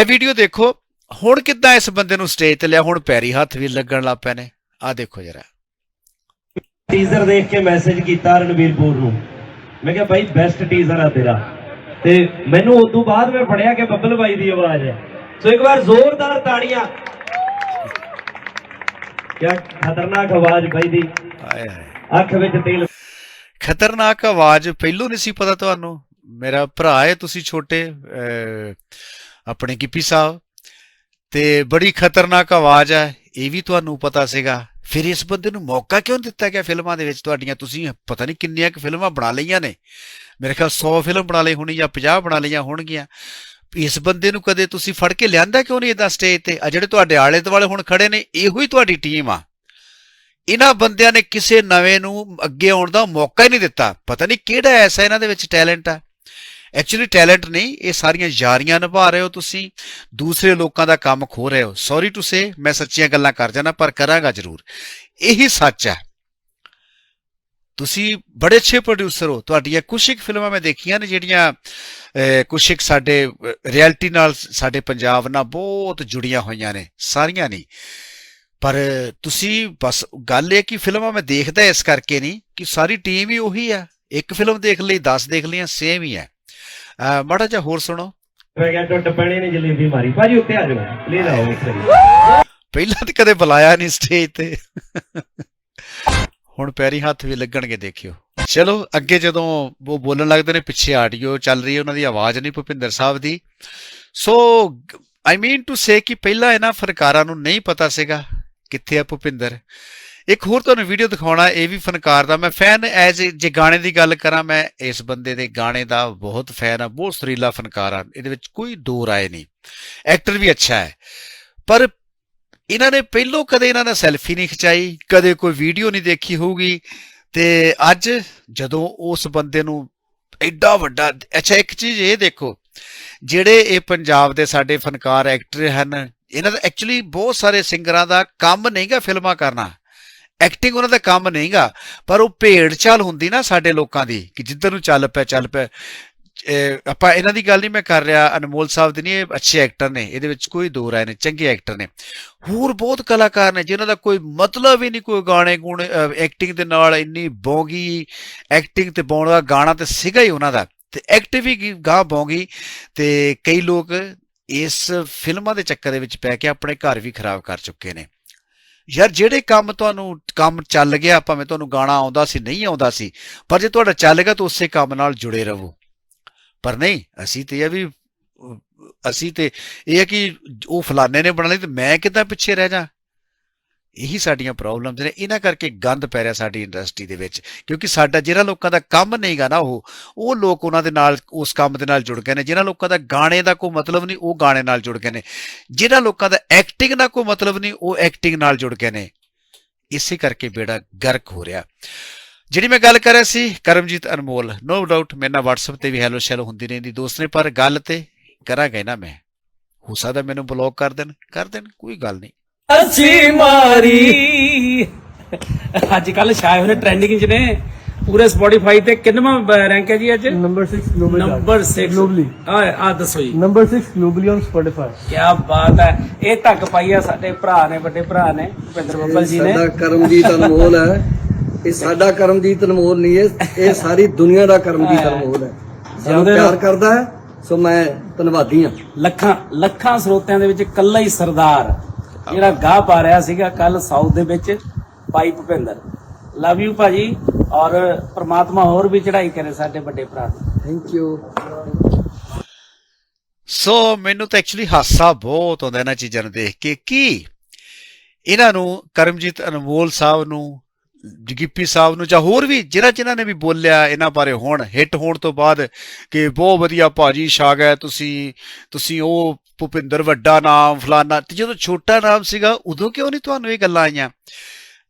Speaker 2: ਇਹ ਵੀਡੀਓ ਦੇਖੋ, ਹੁਣ ਕਿੱਦਾਂ ਇਸ ਬੰਦੇ ਨੂੰ ਸਟੇਜ ਤੇ ਲਿਆ, ਹੁਣ ਪੈਰੀ ਹੱਥ ਵੀ ਲੱਗਣ ਲੱਗ ਪਏ ਨੇ। ਆ ਦੇਖੋ ਜਰਾ।
Speaker 4: ਟੀਜ਼ਰ ਦੇਖ ਕੇ ਮੈਸੇਜ ਕੀਤਾ ਰਣਵੀਰਪੁਰ ਨੂੰ। ਮੈਂ ਕਿਹਾ ਭਾਈ ਬੈਸਟ ਟੀਜ਼ਰ ਆ ਤੇਰਾ। ਤੇ ਮੈਨੂੰ ਉਸ ਤੋਂ ਬਾਅਦ ਮੈਂ ਪੜਿਆ ਕਿ ਬੱਬਲ ਬਾਈ ਦੀ ਆਵਾਜ਼ ਹੈ। ਸੋ ਇੱਕ ਵਾਰ ਜ਼ੋਰਦਾਰ ਤਾੜੀਆਂ। ਕਿਆ ਖਤਰਨਾਕ ਆਵਾਜ਼ ਬਾਈ ਦੀ।
Speaker 2: ਆਏ ਹਾਏ।
Speaker 4: ਅੱਖ ਵਿੱਚ ਤੇਲ।
Speaker 2: ਖਤਰਨਾਕ ਆਵਾਜ਼ ਪਹਿਲੋਂ ਨਹੀਂ ਸੀ ਪਤਾ ਤੁਹਾਨੂੰ? ਮੇਰਾ ਭਰਾ ਹੈ ਤੁਸੀਂ ਛੋਟੇ ਆਪਣੇ ਗਿੱਪੀ ਸਾਹਿਬ। ਤੇ ਬੜੀ ਖਤਰਨਾਕ ਆਵਾਜ਼ ਹੈ, ਇਹ ਵੀ ਤੁਹਾਨੂੰ ਪਤਾ ਸੀਗਾ। ਫਿਰ ਇਸ ਬੰਦੇ ਨੂੰ ਮੌਕਾ ਕਿਉਂ ਦਿੱਤਾ ਗਿਆ ਫਿਲਮਾਂ ਦੇ ਵਿੱਚ ਤੁਹਾਡੀਆਂ? ਤੁਸੀਂ ਪਤਾ ਨਹੀਂ ਕਿੰਨੀਆਂ ਕੁ ਫਿਲਮਾਂ ਬਣਾ ਲਈਆਂ ਨੇ। ਮੇਰੇ ਖਿਆਲ 100 ਫਿਲਮ ਬਣਾ ਲਈ ਹੋਣੀ ਜਾਂ 50 ਬਣਾ ਲਈਆਂ ਹੋਣਗੀਆਂ। ਇਸ ਬੰਦੇ ਨੂੰ ਕਦੇ ਤੁਸੀਂ ਫੜ ਕੇ ਲਿਆਂਦਾ ਕਿਉਂ ਨਹੀਂ ਇਦਾਂ ਸਟੇਜ ਤੇ? ਆ ਜਿਹੜੇ ਤੁਹਾਡੇ ਆਲੇ ਦੁਆਲੇ ਹੁਣ ਖੜੇ ਨੇ, ਇਹੋ ਹੀ ਤੁਹਾਡੀ ਟੀਮ ਆ। ਇਹਨਾਂ ਬੰਦਿਆਂ ਨੇ ਕਿਸੇ ਨਵੇਂ ਨੂੰ ਅੱਗੇ ਆਉਣ ਦਾ ਮੌਕਾ ਹੀ ਨਹੀਂ ਦਿੱਤਾ। ਪਤਾ ਨਹੀਂ ਕਿਹੜਾ ਐਸਾ ਇਹਨਾਂ ਦੇ ਵਿੱਚ ਟੈਲੈਂਟ ਆ। ਐਕਚੁਅਲੀ ਟੈਲੈਂਟ ਨਹੀਂ ਇਹ ਸਾਰੀਆਂ ਯਾਰੀਆਂ ਨਿਭਾ ਰਹੇ ਹੋ ਤੁਸੀਂ ਦੂਸਰੇ ਲੋਕਾਂ ਦਾ ਕੰਮ ਖੋ ਰਹੇ ਹੋ। ਸੌਰੀ ਟੂ ਸੇ ਮੈਂ ਸੱਚੀਆਂ ਗੱਲਾਂ ਕਰ ਜਾਣਾ ਪਰ ਕਰਾਂਗਾ ਜ਼ਰੂਰ। ਇਹੀ ਸੱਚ ਹੈ। ਤੁਸੀਂ ਬੜੇ ਅੱਛੇ ਪ੍ਰੋਡਿਊਸਰ ਹੋ। ਤੁਹਾਡੀਆਂ ਕੁਛ ਇੱਕ ਫਿਲਮਾਂ ਮੈਂ ਦੇਖੀਆਂ ਨੇ ਜਿਹੜੀਆਂ ਅਹ, ਕੁਛ ਇੱਕ ਸਾਡੇ ਰਿਐਲਿਟੀ ਨਾਲ ਸਾਡੇ ਪੰਜਾਬ ਨਾਲ ਬਹੁਤ ਜੁੜੀਆਂ ਹੋਈਆਂ ਨੇ। ਸਾਰੀਆਂ ਨਹੀਂ। ਪਰ ਤੁਸੀਂ ਬਸ ਗੱਲ ਇਹ ਕਿ ਫਿਲਮਾਂ ਮੈਂ ਦੇਖਦਾ ਇਸ ਕਰਕੇ ਨਹੀਂ ਕਿ ਸਾਰੀ ਟੀਮ ਹੀ ਉਹੀ ਆ ਇੱਕ ਫਿਲਮ ਦੇਖ ਲਈ 10 ਦੇਖ ਲਈਆਂ ਸੇਮ ਹੀ ਹੈ। ਮਾੜਾ ਜਿਹਾ ਹੋਰ ਸੁਣੋ।
Speaker 4: ਪੈ ਗਿਆ ਟੁੱਟ ਪੈਣੇ ਨੇ ਜਲੇਬੀ ਮਾਰੀ। ਭਾਜੀ ਉੱਤੇ ਆ ਜਾਓ। ਪਲੀਜ਼ ਆਓ ਇੱਕ ਵਾਰੀ
Speaker 2: ਪਹਿਲਾਂ ਤਾਂ ਕਦੇ ਬੁਲਾਇਆ ਨਹੀਂ ਸਟੇਜ ਤੇ। ਹੁਣ ਪੈਰੀ ਹੱਥ ਵੀ ਲੱਗਣਗੇ ਦੇਖਿਓ। ਚਲੋ ਅੱਗੇ ਜਦੋਂ ਉਹ ਬੋਲਣ ਲੱਗਦੇ ਨੇ ਪਿੱਛੇ ਆਡੀਓ ਚੱਲ ਰਹੀ ਹੈ ਉਹਨਾਂ ਦੀ ਆਵਾਜ਼ ਨਹੀਂ ਭੁਪਿੰਦਰ ਸਾਹਿਬ ਦੀ। ਸੋ ਆਈ ਮੀਨ ਟੂ ਸੇ ਕਿ ਪਹਿਲਾਂ ਇਹਨਾਂ ਫਨਕਾਰਾਂ ਨੂੰ ਨਹੀਂ ਪਤਾ ਸੀਗਾ ਕਿੱਥੇ ਆ ਭੁਪਿੰਦਰ। ਇੱਕ ਹੋਰ ਤੁਹਾਨੂੰ ਵੀਡੀਓ ਦਿਖਾਉਣਾ, ਇਹ ਵੀ ਫਨਕਾਰ ਦਾ। ਮੈਂ ਫੈਨ ਐਜ਼ ਜੇ ਗਾਣੇ ਦੀ ਗੱਲ ਕਰਾਂ, ਮੈਂ ਇਸ ਬੰਦੇ ਦੇ ਗਾਣੇ ਦਾ ਬਹੁਤ ਫੈਨ ਆ ਬਹੁਤ ਸੁਰੀਲਾ ਫਨਕਾਰ ਆ ਇਹਦੇ ਵਿੱਚ ਕੋਈ ਦੋ ਰਾਏ ਨਹੀਂ। ਐਕਟਰ ਵੀ ਅੱਛਾ ਹੈ। ਪਰ ਇਹਨਾਂ ਨੇ ਪਹਿਲੋਂ ਕਦੇ ਇਹਨਾਂ ਨੇ ਸੈਲਫੀ ਨਹੀਂ ਖਿਚਾਈ, ਕਦੇ ਕੋਈ ਵੀਡੀਓ ਨਹੀਂ ਦੇਖੀ ਹੋਊਗੀ। ਤੇ ਅੱਜ ਜਦੋਂ ਉਸ ਬੰਦੇ ਨੂੰ ਐਡਾ ਵੱਡਾ, ਅੱਛਾ, ਇੱਕ ਚੀਜ਼ ਇਹ ਦੇਖੋ, ਜਿਹੜੇ ਇਹ ਪੰਜਾਬ ਦੇ ਸਾਡੇ ਫਨਕਾਰ ਐਕਟਰ ਹਨ, ਇਹਨਾਂ ਦਾ ਐਕਚੁਅਲੀ ਬਹੁਤ ਸਾਰੇ ਸਿੰਗਰਾਂ ਦਾ ਕੰਮ ਨਹੀਂਗਾ ਫਿਲਮਾਂ ਕਰਨਾ। ਐਕਟਿੰਗ ਉਹਨਾਂ ਦਾ ਕੰਮ ਨਹੀਂਗਾ, ਪਰ ਉਹ ਭੇਡ ਚਾਲ ਹੁੰਦੀ ਨਾ ਸਾਡੇ ਲੋਕਾਂ ਦੀ, ਕਿ ਜਿੱਧਰ ਨੂੰ ਚੱਲ ਪਿਆ ਚੱਲ ਪਿਆ। ਆਪਾਂ ਇਹਨਾਂ ਦੀ ਗੱਲ ਨਹੀਂ ਮੈਂ ਕਰ ਰਿਹਾ, ਅਨਮੋਲ ਸਾਹਿਬ ਦੀ ਨਹੀਂ ਇਹ ਅੱਛੇ ਐਕਟਰ ਨੇ, ਇਹਦੇ ਵਿੱਚ ਕੋਈ ਦੋ ਰਾਏ ਨੇ, ਚੰਗੇ ਐਕਟਰ ਨੇ। ਹੋਰ ਬਹੁਤ ਕਲਾਕਾਰ ਨੇ, ਜਿਨ੍ਹਾਂ ਦਾ ਕੋਈ ਮਤਲਬ ਹੀ ਨਹੀਂ ਕੋਈ ਗਾਣੇ ਗੁਣ ਐਕਟਿੰਗ ਦੇ ਨਾਲ ਇੰਨੀ ਬੌਂਗੀ ਐਕਟਿੰਗ ਤੇ ਬੌਣ ਦਾ ਗਾਣਾ ਤੇ ਸੀਗਾ ਹੀ ਉਹਨਾਂ ਦਾ। ਤੇ ਐਕਟਿਵ ਵੀ ਗਾ ਬੌਂਗੀ, ਤੇ ਕਈ ਲੋਕ ਇਸ ਫਿਲਮਾਂ ਦੇ ਚੱਕਰ ਦੇ ਵਿੱਚ ਪੈ ਕੇ ਆਪਣੇ ਘਰ ਵੀ ਖਰਾਬ ਕਰ ਚੁੱਕੇ ਨੇ। ਯਾਰ ਜਿਹੜੇ ਕੰਮ ਤੁਹਾਨੂੰ, ਕੰਮ ਚੱਲ ਗਿਆ, ਭਾਵੇਂ ਤੁਹਾਨੂੰ ਗਾਣਾ ਆਉਂਦਾ ਸੀ, ਨਹੀਂ ਆਉਂਦਾ ਸੀ, ਪਰ ਜੇ ਤੁਹਾਡਾ ਚੱਲ ਗਿਆ ਤਾਂ ਉਸੇ ਕੰਮ ਨਾਲ ਜੁੜੇ ਰਹੋ। ਪਰ ਨਹੀਂ, ਅਸੀਂ ਤੇ ਇਹ ਵੀ ਅਸੀਂ ਤੇ ਇਹ ਹੈ ਕਿ ਉਹ ਫਲਾਣੇ ਨੇ ਬਣਾ ਲਈ ਤੇ ਮੈਂ ਕਿੱਦਾਂ ਪਿੱਛੇ ਰਹਿ ਜਾ? ਇਹੀ ਸਾਡੀਆਂ ਪ੍ਰੋਬਲਮਸ ਨੇ। ਇਹਨਾਂ ਕਰਕੇ ਗੰਦ ਪੈ ਰਿਹਾ ਸਾਡੀ ਇੰਡਸਟਰੀ ਦੇ ਵਿੱਚ, ਕਿਉਂਕਿ ਸਾਡਾ ਜਿਹੜਾ ਲੋਕਾਂ ਦਾ ਕੰਮ ਨਹੀਂਗਾ ਨਾ ਉਹ ਉਹ ਲੋਕ ਉਹਨਾਂ ਦੇ ਨਾਲ, ਉਸ ਕੰਮ ਦੇ ਨਾਲ ਜੁੜ ਗਏ ਨੇ। ਜਿਹਨਾਂ ਲੋਕਾਂ ਦਾ ਗਾਣੇ ਦਾ ਕੋਈ ਮਤਲਬ ਨਹੀਂ, ਉਹ ਗਾਣੇ ਨਾਲ ਜੁੜ ਗਏ ਨੇ। ਜਿਹਨਾਂ ਲੋਕਾਂ ਦਾ ਐਕਟਿੰਗ ਦਾ ਕੋਈ ਮਤਲਬ ਨਹੀਂ, ਉਹ ਐਕਟਿੰਗ ਨਾਲ ਜੁੜ ਗਏ ਨੇ। ਇਸੇ ਕਰਕੇ ਬੇੜਾ ਗਰਕ ਹੋ ਰਿਹਾ। ਜਿਹੜੀ ਮੈਂ ਗੱਲ ਕਰ ਰਿਹਾ ਸੀ, ਕਰਮਜੀਤ ਅਨਮੋਲ ਨੋ ਡਾਊਟ ਮੇਰੇ ਨਾਲ WhatsApp ਤੇ ਵੀ ਹੈਲੋ ਸ਼ੈਲੋ ਹੁੰਦੀ ਰਹਿੰਦੀ, ਦੋਸਤ ਨੇ, ਪਰ ਗੱਲ ਤੇ ਕਰਾਂਗੇ ਨਾ ਮੈਂ। ਹੋ ਸਕਦਾ ਮੈਨੂੰ ਬਲੌਕ ਕਰ ਦੇਣ ਕਰ ਦੇਣ, ਕੋਈ ਗੱਲ ਨਹੀਂ।
Speaker 5: ਅਸੀਂ ਮਾਰੀ। ਅੱਜ ਕੱਲ ਛਾਏ ਹੋਏ ਟ੍ਰੈਂਡਿੰਗ 'ਚ ਨੇ। ਪੂਰੇ ਸਪੋਟੀਫਾਈ ਤੇ ਕਿੰਨਵਾਂ ਰੈਂਕ ਹੈ ਜੀ ਅੱਜ?
Speaker 6: Number six globally.
Speaker 5: Number 6
Speaker 6: Globally.
Speaker 5: ਆ ਆ ਦੱਸੋ ਜੀ।
Speaker 6: Number six globally on Spotify.
Speaker 5: ਕੀ ਬਾਤ ਹੈ। ਇਹ ਤੱਕ ਪਾਈ ਆ ਸਾਡੇ ਭਰਾ ਨੇ ਵੱਡੇ ਭਰਾ ਨੇ ਭਿੰਦਰ ਬੱਬਲ ਜੀ ਨੇ।
Speaker 3: ਸਾਡਾ ਕਰਮਜੀਤ ਅਨਮੋਲ ਹੈ। ਇਹ ਸਾਡਾ ਕਰਮਜੀਤ ਅਨਮੋਲ ਨਹੀਂ ਹੈ। ਇਹ ਸਾਰੀ ਦੁਨੀਆ ਦਾ ਕਰਮਜੀਤ ਅਨਮੋਲ ਹੈ। ਸਾਨੂੰ। ਪਿਆਰ ਕਰਦਾ ਹੈ ਸੋ ਮੈਂ ਧੰਨਵਾਦੀ ਹਾਂ।
Speaker 5: ਲੱਖਾਂ ਲੱਖਾਂ ਸਰੋਤਿਆਂ ਦੇ ਵਿੱਚ ਕੱਲਾ ਹੀ ਸਰਦਾਰ ਜਿਹੜਾ ਗਾਹ ਪਾ ਰਿਹਾ ਸੀਗਾ ਕੱਲ ਸਾਊਥ ਦੇ ਵਿੱਚ ਭਾਈ ਭੁਪਿੰਦਰ। ਲਵ ਯੂ ਭਾਜੀ ਔਰ ਪ੍ਰਮਾਤਮਾ ਹੋਰ ਵੀ ਚੜ੍ਹਾਈ ਕਰੇ ਸਾਡੇ ਵੱਡੇ ਭਰਾ
Speaker 3: ਥੈਂਕ ਯੂ
Speaker 2: ਸੋ ਮੈਨੂੰ ਤਾਂ ਐਕਚੁਅਲੀ ਹਾਸਾ ਬਹੁਤ ਆਉਂਦਾ ਇਹਨਾਂ ਚੀਜ਼ਾਂ ਨੂੰ ਦੇਖ ਕੇ। ਕੀ? ਇਹਨਾਂ ਨੂੰ ਕਰਮਜੀਤ ਅਨਮੋਲ ਸਾਹਿਬ ਨੂੰ ਜਗੀਪੀ ਸਾਹਿਬ ਨੂੰ ਜਾਂ ਹੋਰ ਵੀ ਜਿਹੜਾ ਜਿਨ੍ਹਾਂ ਨੇ ਵੀ ਬੋਲਿਆ ਇਹਨਾਂ ਬਾਰੇ ਹੁਣ, ਹਿੱਟ ਹੋਣ ਤੋਂ ਬਾਅਦ ਕਿ ਬਹੁਤ ਵਧੀਆ ਭਾਜੀ ਛਾ ਹੈ, ਤੁਸੀਂ ਤੁਸੀਂ ਉਹ ਭੁਪਿੰਦਰ ਵੱਡਾ ਨਾਮ, ਫਲਾਨਾ, ਤੇ ਜਦੋਂ ਛੋਟਾ ਨਾਮ ਸੀਗਾ ਉਦੋਂ ਕਿਉਂ ਨਹੀਂ ਤੁਹਾਨੂੰ ਇਹ ਗੱਲਾਂ ਆਈਆਂ?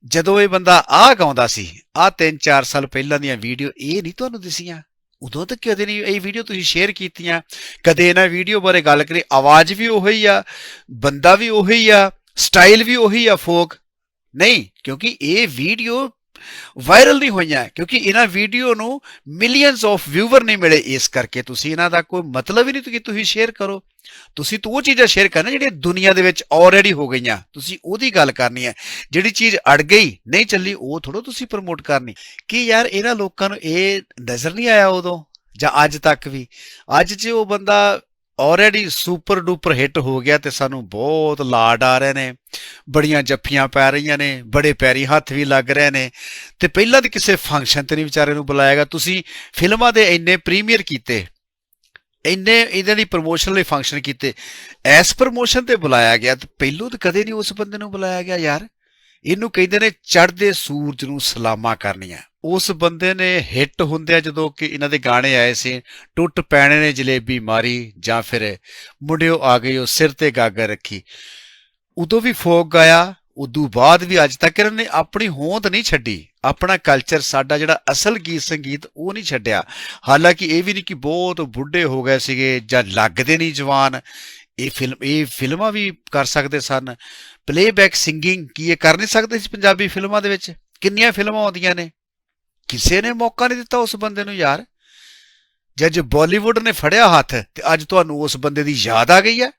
Speaker 2: ਜਦੋਂ ਇਹ ਬੰਦਾ ਆਹ ਗਾਉਂਦਾ ਸੀ, ਆਹ 3-4 ਸਾਲ ਪਹਿਲਾਂ ਦੀਆਂ ਵੀਡੀਓ, ਇਹ ਨਹੀਂ ਤੁਹਾਨੂੰ ਦਿਸੀਆਂ? ਉਦੋਂ ਤੱਕ ਕਦੇ ਨਹੀਂ ਇਹ ਵੀਡੀਓ ਤੁਸੀਂ ਸ਼ੇਅਰ ਕੀਤੀਆਂ? ਕਦੇ ਇਹਨਾਂ ਵੀਡੀਓ ਬਾਰੇ ਗੱਲ ਕਰੀ, ਆਵਾਜ਼ ਵੀ ਉਹੀ ਆ, ਬੰਦਾ ਵੀ ਉਹੀ ਆ, ਸਟਾਈਲ ਵੀ ਉਹੀ ਆ ਫੋਕ। ਨਹੀਂ, ਕਿਉਂਕਿ ਇਹ ਵੀਡੀਓ ਵਾਇਰਲ ਨਹੀਂ ਹੋਈਆਂ, ਕਿਉਂਕਿ ਇਹਨਾਂ ਵੀਡੀਓ ਨੂੰ ਮਿਲੀਅਨਸ ਆਫ ਵਿਊਵਰ ਨਹੀਂ ਮਿਲੇ। ਇਸ ਕਰਕੇ ਤੁਸੀਂ ਇਹਨਾਂ ਦਾ ਕੋਈ ਮਤਲਬ ਹੀ ਨਹੀਂ ਕਿ ਤੁਸੀਂ ਸ਼ੇਅਰ ਕਰੋ। ਤੁਸੀਂ ਤਾਂ ਉਹ ਚੀਜ਼ਾਂ ਸ਼ੇਅਰ ਕਰਨਾ ਜਿਹੜੀਆਂ ਦੁਨੀਆ ਦੇ ਵਿੱਚ ਆਲਰੇਡੀ ਹੋ ਗਈਆਂ। ਤੁਸੀਂ ਉਹਦੀ ਗੱਲ ਕਰਨੀ ਹੈ। ਜਿਹੜੀ ਚੀਜ਼ ਅੜ ਗਈ, ਨਹੀਂ ਚੱਲੀ, ਉਹ ਥੋੜੋ ਤੁਸੀਂ ਪ੍ਰਮੋਟ ਕਰਨੀ। ਕਿ ਯਾਰ ਇਹਨਾਂ ਲੋਕਾਂ ਨੂੰ ਇਹ ਨਜ਼ਰ ਨਹੀਂ ਆਇਆ ਉਦੋਂ ਜਾਂ ਅੱਜ ਤੱਕ ਵੀ। ਅੱਜ ਜੇ ਉਹ ਬੰਦਾ ਆਲਰੇਡੀ ਸੁਪਰ ਡੂਪਰ ਹਿੱਟ ਹੋ ਗਿਆ ਤੇ ਸਾਨੂੰ ਬਹੁਤ ਲਾਡ ਆ ਰਹੇ ਨੇ। ਬੜੀਆਂ ਜੱਫੀਆਂ ਪੈ ਰਹੀਆਂ ਨੇ, ਬੜੇ ਪੈਰੀ ਹੱਥ ਵੀ ਲੱਗ ਰਹੇ ਨੇ। ਤੇ ਪਹਿਲਾਂ ਤੇ ਕਿਸੇ ਫੰਕਸ਼ਨ ਤੇ ਨਹੀਂ ਵਿਚਾਰੇ ਨੂੰ ਬੁਲਾਇਆਗਾ ਤੁਸੀਂ ਫਿਲਮਾਂ ਦੇ ਇੰਨੇ ਪ੍ਰੀਮੀਅਰ ਕੀਤੇ, ਇੰਨੇ ਇਹਨਾਂ ਦੀ ਪ੍ਰੋਮੋਸ਼ਨ ਲਈ ਫੰਕਸ਼ਨ ਕੀਤੇ ਐਸ ਪ੍ਰੋਮੋਸ਼ਨ ਤੇ ਬੁਲਾਇਆ ਗਿਆ ਤੇ ਪਹਿਲੋਂ ਤਾਂ ਕਦੇ ਨਹੀਂ ਉਸ ਬੰਦੇ ਨੂੰ ਬੁਲਾਇਆ ਗਿਆ ਯਾਰ। ਇਹਨੂੰ ਕਹਿੰਦੇ ਨੇ ਚੜ੍ਹਦੇ ਸੂਰਜ ਨੂੰ ਸਲਾਮਾਂ ਕਰਨੀਆਂ। ਉਸ ਬੰਦੇ ਨੇ ਹਿੱਟ ਹੁੰਦਿਆ ਜਦੋਂ ਕਿ ਇਹਨਾਂ ਦੇ ਗਾਣੇ ਆਏ ਸੀ, ਟੁੱਟ ਪੈਣੇ ਨੇ ਜਲੇਬੀ ਮਾਰੀ ਜਾਂ ਫਿਰ ਮੁੰਡਿਓ ਆ ਗਏ ਉਹ ਸਿਰ ਤੇ ਗਾਗਰ ਰੱਖੀ। ਉਦੋਂ ਵੀ ਫੋਕ ਗਾਇਆ ਉਦੋਂ ਬਾਅਦ ਵੀ ਅੱਜ ਤੱਕ ਇਹਨਾਂ ਨੇ ਆਪਣੀ ਹੋਂਦ ਨਹੀਂ ਛੱਡੀ। ਆਪਣਾ ਕਲਚਰ ਸਾਡਾ ਜਿਹੜਾ ਅਸਲ ਗੀਤ ਸੰਗੀਤ, ਉਹ ਨਹੀਂ ਛੱਡਿਆ। ਹਾਲਾਂਕਿ ਇਹ ਵੀ ਨਹੀਂ ਕਿ ਬਹੁਤ ਬੁੱਢੇ ਹੋ ਗਏ ਸੀਗੇ ਜਾਂ ਲੱਗਦੇ ਨਹੀਂ ਜਵਾਨ। ਇਹ ਫਿਲਮ, ਇਹ ਫਿਲਮਾਂ ਵੀ ਕਰ ਸਕਦੇ ਸਨ। ਪਲੇਬੈਕ ਸਿੰਗਿੰਗ ਕੀ ਇਹ ਕਰ ਨਹੀਂ ਸਕਦੇ ਸੀ ਪੰਜਾਬੀ ਫਿਲਮਾਂ ਦੇ ਵਿੱਚ? ਕਿੰਨੀਆਂ ਫਿਲਮਾਂ ਆਉਂਦੀਆਂ ਨੇ? ਕਿਸੇ ਨੇ ਮੌਕਾ ਨਹੀਂ ਦਿੱਤਾ ਉਸ ਬੰਦੇ ਨੂੰ ਯਾਰ। ਜਦ ਬਾਲੀਵੁੱਡ ਨੇ ਫੜਿਆ ਹੱਥ ਤੇ ਅੱਜ ਤੁਹਾਨੂੰ ਉਸ ਬੰਦੇ ਦੀ ਯਾਦ ਆ ਗਈ ਹੈ?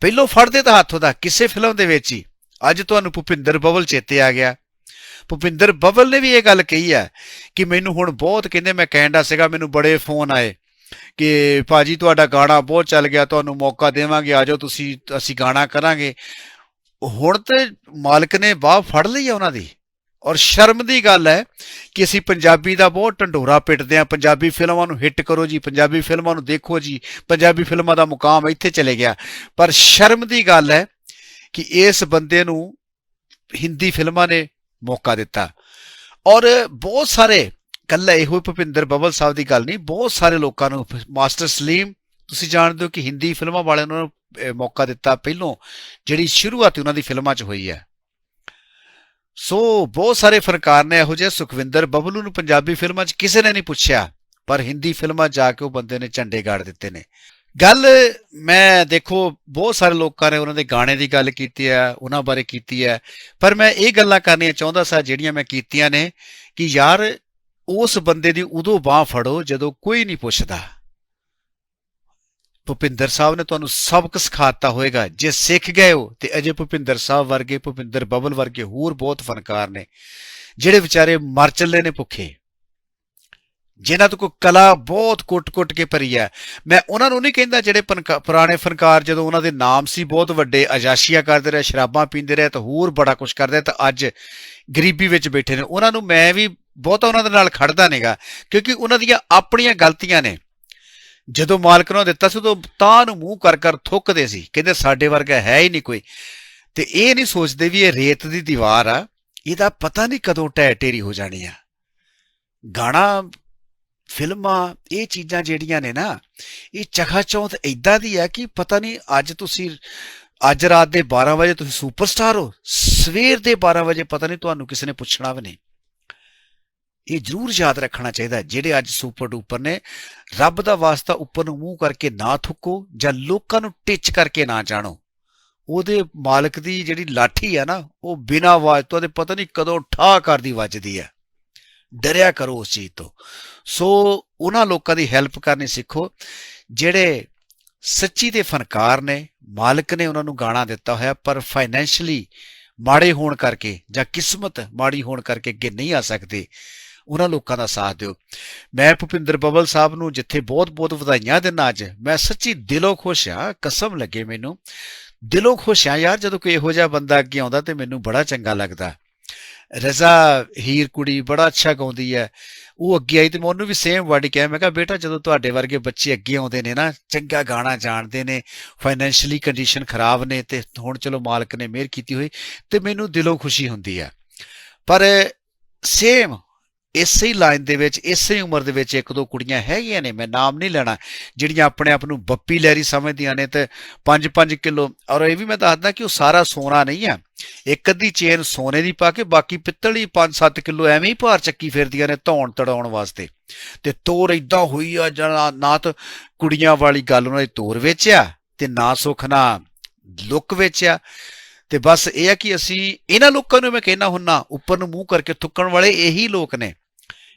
Speaker 2: ਪਹਿਲੋਂ ਫੜਦੇ ਤਾਂ ਹੱਥ ਉਹਦਾ ਕਿਸੇ ਫਿਲਮ ਦੇ ਵਿੱਚ ਹੀ। ਅੱਜ ਤੁਹਾਨੂੰ ਭੁਪਿੰਦਰ ਬਵਲ ਚੇਤੇ ਆ ਗਿਆ। ਭੁਪਿੰਦਰ ਬਵਲ ਨੇ ਵੀ ਇਹ ਗੱਲ ਕਹੀ ਹੈ ਕਿ ਮੈਨੂੰ ਹੁਣ ਬਹੁਤ ਕਹਿੰਦੇ, ਮੈਂ ਕੈਨੇਡਾ ਸੀਗਾ, ਮੈਨੂੰ ਬੜੇ ਫੋਨ ਆਏ ਕਿ ਭਾਜੀ ਤੁਹਾਡਾ ਗਾਣਾ ਬਹੁਤ ਚੱਲ ਗਿਆ, ਤੁਹਾਨੂੰ ਮੌਕਾ ਦੇਵਾਂਗੇ ਆਜੋ ਤੁਸੀਂ, ਅਸੀਂ ਗਾਣਾ ਕਰਾਂਗੇ। ਹੁਣ ਤੇ ਮਾਲਕ ਨੇ ਬਾਹ ਫੜ ਲਈ ਹੈ ਉਹਨਾਂ ਦੀ। ਔਰ ਸ਼ਰਮ ਦੀ ਗੱਲ ਹੈ ਕਿ ਅਸੀਂ ਪੰਜਾਬੀ ਦਾ ਬਹੁਤ ਢੰਡੋਰਾ ਪਿੱਟਦੇ ਹਾਂ। ਪੰਜਾਬੀ ਫਿਲਮਾਂ ਨੂੰ ਹਿੱਟ ਕਰੋ ਜੀ, ਪੰਜਾਬੀ ਫਿਲਮਾਂ ਨੂੰ ਦੇਖੋ ਜੀ। ਪੰਜਾਬੀ ਫਿਲਮਾਂ ਦਾ ਮੁਕਾਮ ਇੱਥੇ ਚਲੇ ਗਿਆ। ਪਰ ਸ਼ਰਮ ਦੀ ਗੱਲ ਹੈ ਕਿ ਇਸ ਬੰਦੇ ਨੂੰ ਹਿੰਦੀ ਫਿਲਮਾਂ ਨੇ ਮੌਕਾ ਦਿੱਤਾ। ਔਰ ਬਹੁਤ ਸਾਰੇ ਕੱਲਾ ਇਹੋ ਹੀ ਭੁਪਿੰਦਰ ਬਬਲ ਸਾਹਿਬ ਦੀ ਗੱਲ ਨਹੀਂ, ਬਹੁਤ ਸਾਰੇ ਲੋਕਾਂ ਨੂੰ, ਮਾਸਟਰ ਸਲੀਮ, ਤੁਸੀਂ ਜਾਣਦੇ ਹੋ ਕਿ ਹਿੰਦੀ ਫਿਲਮਾਂ ਵਾਲਿਆਂ ਨੂੰ ਮੌਕਾ ਦਿੱਤਾ ਪਹਿਲੋਂ, ਜਿਹੜੀ ਸ਼ੁਰੂਆਤ ਉਹਨਾਂ ਦੀ ਫਿਲਮਾਂ 'ਚ ਹੋਈ ਹੈ। ਸੋ ਬਹੁਤ ਸਾਰੇ ਫਨਕਾਰ ਨੇ ਇਹੋ ਜਿਹੇ ਸੁਖਵਿੰਦਰ ਬਬਲੂ ਨੂੰ ਪੰਜਾਬੀ ਫਿਲਮਾਂ 'ਚ ਕਿਸੇ ਨੇ ਨਹੀਂ ਪੁੱਛਿਆ, ਪਰ ਹਿੰਦੀ ਫਿਲਮਾਂ ਜਾ ਕੇ ਉਹ ਬੰਦੇ ਨੇ ਝੰਡੇ ਗਾੜ ਦਿੱਤੇ ਨੇ। ਗੱਲ ਮੈਂ ਦੇਖੋ, ਬਹੁਤ ਸਾਰੇ ਲੋਕਾਂ ਨੇ ਉਹਨਾਂ ਦੇ ਗਾਣੇ ਦੀ ਗੱਲ ਕੀਤੀ ਹੈ, ਉਹਨਾਂ ਬਾਰੇ ਕੀਤੀ ਹੈ, ਪਰ ਮੈਂ ਇਹ ਗੱਲਾਂ ਕਰਨੀਆਂ ਚਾਹੁੰਦਾ ਸਾਂ ਜਿਹੜੀਆਂ ਮੈਂ ਕੀਤੀਆਂ ਨੇ ਕਿ ਯਾਰ ਉਸ ਬੰਦੇ ਦੀ ਉਦੋਂ ਬਾਹ ਫੜੋ ਜਦੋਂ ਕੋਈ ਨਹੀਂ ਪੁੱਛਦਾ। ਭੁਪਿੰਦਰ ਸਾਹਿਬ ਨੇ ਤੁਹਾਨੂੰ ਸਬਕ ਸਿਖਾਤਾ ਹੋਵੇਗਾ ਜੇ ਸਿੱਖ ਗਏ ਹੋ ਤੇ ਅਜੇ ਭੁਪਿੰਦਰ ਸਾਹਿਬ ਵਰਗੇ, ਭੁਪਿੰਦਰ ਬਬਲ ਵਰਗੇ ਹੋਰ ਬਹੁਤ ਫਨਕਾਰ ਨੇ, ਜਿਹੜੇ ਵਿਚਾਰੇ ਮਰ ਚੱਲੇ ਨੇ ਭੁੱਖੇ। ਜਿਨ੍ਹਾਂ ਤੋਂ ਕੋਈ ਕਲਾ ਬਹੁਤ ਕੁੱਟ-ਕੁੱਟ ਕੇ ਭਰੀ ਹੈ। ਮੈਂ ਉਹਨਾਂ ਨੂੰ ਨਹੀਂ ਕਹਿੰਦਾ ਜਿਹੜੇ ਪਨਕਾ- ਪੁਰਾਣੇ ਫਨਕਾਰ ਜਦੋਂ ਉਹਨਾਂ ਦੇ ਨਾਮ ਸੀ ਬਹੁਤ ਵੱਡੇ, ਅਜਾਸ਼ੀਆਂ ਕਰਦੇ ਰਹੇ, ਸ਼ਰਾਬਾਂ ਪੀਂਦੇ ਰਹੇ ਤਾਂ ਹੋਰ ਬੜਾ ਕੁਝ ਕਰਦੇ ਤਾਂ ਅੱਜ ਗਰੀਬੀ ਵਿੱਚ ਬੈਠੇ ਨੇ। ਉਹਨਾਂ ਨੂੰ ਮੈਂ ਵੀ ਬਹੁਤਾ ਉਹਨਾਂ ਦੇ ਨਾਲ ਖੜਦਾ ਨਹੀਂਗਾ ਕਿਉਂਕਿ ਉਹਨਾਂ ਦੀਆਂ ਆਪਣੀਆਂ ਗਲਤੀਆਂ ਨੇ। ਜਦੋਂ ਮਾਲਕ ਨੂੰ ਦਿੱਤਾ ਸੀ, ਉਦੋਂ ਤਾਂ ਨੂੰ ਮੂੰਹ ਕਰ ਕਰ ਥੁੱਕਦੇ ਸੀ, ਕਹਿੰਦੇ ਸਾਡੇ ਵਰਗਾ ਹੈ ਹੀ ਨਹੀਂ ਕੋਈ। ਤੇ ਇਹ ਨਹੀਂ ਸੋਚਦੇ ਵੀ ਇਹ ਰੇਤ ਦੀ ਦੀਵਾਰ ਆ, ਇਹਦਾ ਪਤਾ ਨਹੀਂ ਕਦੋਂ ਟੈ ਟੇਰੀ ਹੋ ਜਾਣੀ ਆ। ਗਾਣਾ, ਫਿਲਮਾਂ, ਇਹ ਚੀਜ਼ਾਂ ਜਿਹੜੀਆਂ ਨੇ ਨਾ, ਇਹ ਚਖਾ ਚੌਂਤ ਇਦਾਂ ਦੀ ਆ ਕਿ ਪਤਾ ਨਹੀਂ ਅੱਜ ਤੁਸੀਂ, ਅੱਜ ਰਾਤ ਦੇ 12 ਵਜੇ ਤੁਸੀਂ ਸੁਪਰਸਟਾਰ ਹੋ, ਸਵੇਰ ਦੇ 12 ਵਜੇ ਪਤਾ ਨਹੀਂ ਤੁਹਾਨੂੰ ਕਿਸੇ ਨੇ ਪੁੱਛਣਾ ਵੀ ਨਹੀਂ। ਇਹ ਜ਼ਰੂਰ ਯਾਦ ਰੱਖਣਾ ਚਾਹੀਦਾ ਜਿਹੜੇ ਅੱਜ ਸੁਪਰ ਡੂਪਰ ਨੇ, ਰੱਬ ਦਾ ਵਾਸਤਾ ਉੱਪਰ ਨੂੰ ਮੂੰਹ ਕਰਕੇ ਨਾ ਥੁੱਕੋ ਜਾਂ ਲੋਕਾਂ ਨੂੰ ਟਿੱਚ ਕਰਕੇ ਨਾ ਜਾਣੋ। ਉਹਦੇ ਮਾਲਕ ਦੀ ਜਿਹੜੀ ਲਾਠੀ ਆ ਨਾ, ਉਹ ਬਿਨਾਂ ਆਵਾਜ਼ ਤੋਂ, ਉਹਦੇ ਪਤਾ ਨਹੀਂ ਕਦੋਂ ਠਾ ਕਰਦੀ ਵੱਜਦੀ ਹੈ ਡਰਿਆ ਕਰੋ ਉਸ ਚੀਜ਼ ਤੋਂ। ਸੋ ਉਹਨਾਂ ਲੋਕਾਂ ਦੀ ਹੈਲਪ ਕਰਨੀ ਸਿੱਖੋ, ਜਿਹੜੇ ਸੱਚੀ ਦੇ ਫਨਕਾਰ ਨੇ, ਮਾਲਕ ਨੇ ਉਹਨਾਂ ਨੂੰ ਗਾਣਾ ਦਿੱਤਾ ਹੋਇਆ, ਪਰ ਫਾਈਨੈਂਸ਼ਲੀ ਮਾੜੇ ਹੋਣ ਕਰਕੇ ਜਾਂ ਕਿਸਮਤ ਮਾੜੀ ਹੋਣ ਕਰਕੇ ਅੱਗੇ ਨਹੀਂ ਆ ਸਕਦੇ। ਉਹਨਾਂ ਲੋਕਾਂ ਦਾ ਸਾਥ ਦਿਓ। ਮੈਂ ਭੁਪਿੰਦਰ ਬਬਲ ਸਾਹਿਬ ਨੂੰ ਜਿੱਥੇ ਬਹੁਤ-ਬਹੁਤ ਵਧਾਈਆਂ ਦਿੰਦਾ ਅੱਜ, ਮੈਂ ਸੱਚੀ ਦਿਲੋਂ ਖੁਸ਼ ਆ ਕਸਮ ਲੱਗੇ ਮੈਨੂੰ। ਦਿਲੋਂ ਖੁਸ਼ ਆ ਯਾਰ, ਜਦੋਂ ਕੋਈ ਇਹੋ ਜਿਹਾ ਬੰਦਾ ਅੱਗੇ ਆਉਂਦਾ ਤੇ ਮੈਨੂੰ ਬੜਾ ਚੰਗਾ ਲੱਗਦਾ। ਰਜ਼ਾ ਹੀਰ ਕੁੜੀ ਬੜਾ ਅੱਛਾ ਗਾਉਂਦੀ ਹੈ। ਉਹ ਅੱਗੇ ਆਈ ਤੇ ਮੈਂ ਉਹਨੂੰ ਵੀ ਸੇਮ ਵਰਡ ਕਿਹਾ, ਮੈਂ ਕਿਹਾ, ਬੇਟਾ, ਜਦੋਂ ਤੁਹਾਡੇ ਵਰਗੇ ਬੱਚੇ ਅੱਗੇ ਆਉਂਦੇ ਨੇ ਨਾ, ਚੰਗਾ ਗਾਣਾ ਜਾਣਦੇ ਨੇ ਫਾਈਨੈਂਸ਼ੀਅਲੀ ਕੰਡੀਸ਼ਨ ਖਰਾਬ ਨੇ ਤੇ ਹੁਣ ਚਲੋ ਮਾਲਕ ਨੇ ਮਿਹਰ ਕੀਤੀ ਹੋਈ ਤੇ ਮੈਨੂੰ ਦਿਲੋਂ ਖੁਸ਼ੀ ਹੁੰਦੀ ਹੈ। ਪਰ ਸੇਮ ਇਸੇ ਹੀ ਲਾਈਨ ਦੇ ਵਿੱਚ, ਇਸੇ ਉਮਰ ਦੇ ਵਿੱਚ ਇੱਕ ਦੋ ਕੁੜੀਆਂ ਹੈਗੀਆਂ ਨੇ, ਮੈਂ ਨਾਮ ਨਹੀਂ ਲੈਣਾ, ਜਿਹੜੀਆਂ ਆਪਣੇ ਆਪ ਨੂੰ ਬੱਪੀ ਲੈਰੀ ਸਮਝਦੀਆਂ ਨੇ ਤੇ 5-5 ਕਿਲੋ, ਔਰ ਇਹ ਵੀ ਮੈਂ ਦੱਸਦਾ ਕਿ ਉਹ ਸਾਰਾ ਸੋਨਾ ਨਹੀਂ ਆ। ਇੱਕ ਅੱਧੀ ਚੇਨ ਸੋਨੇ ਦੀ ਪਾ ਕੇ, ਬਾਕੀ ਪਿੱਤਲ ਹੀ 5-7 ਕਿਲੋ ਐਵੇਂ ਹੀ ਭਾਰ ਚੱਕੀ ਫਿਰਦੀਆਂ ਨੇ ਧੌਣ ਤੜਾਉਣ ਵਾਸਤੇ। ਤੇ ਤੋਰ ਇਦਾਂ ਹੋਈ ਆ ਜਣਾ ਨਾ ਤਾਂ ਕੁੜੀਆਂ ਵਾਲੀ ਗੱਲ ਉਹਨਾਂ ਦੀ ਤੋਰ ਵਿੱਚ ਆ ਤੇ ਨਾ ਸੁਖਨਾ ਲੁੱਕ ਵਿੱਚ ਆ ਤੇ ਬਸ ਇਹ ਆ ਕਿ ਅਸੀਂ, ਇਹਨਾਂ ਲੋਕਾਂ ਨੂੰ ਮੈਂ ਕਹਿਣਾ ਹੁੰਨਾ, ਉੱਪਰ ਨੂੰ ਮੂੰਹ ਕਰਕੇ ਥੁੱਕਣ ਵਾਲੇ ਇਹੀ ਲੋਕ ਨੇ।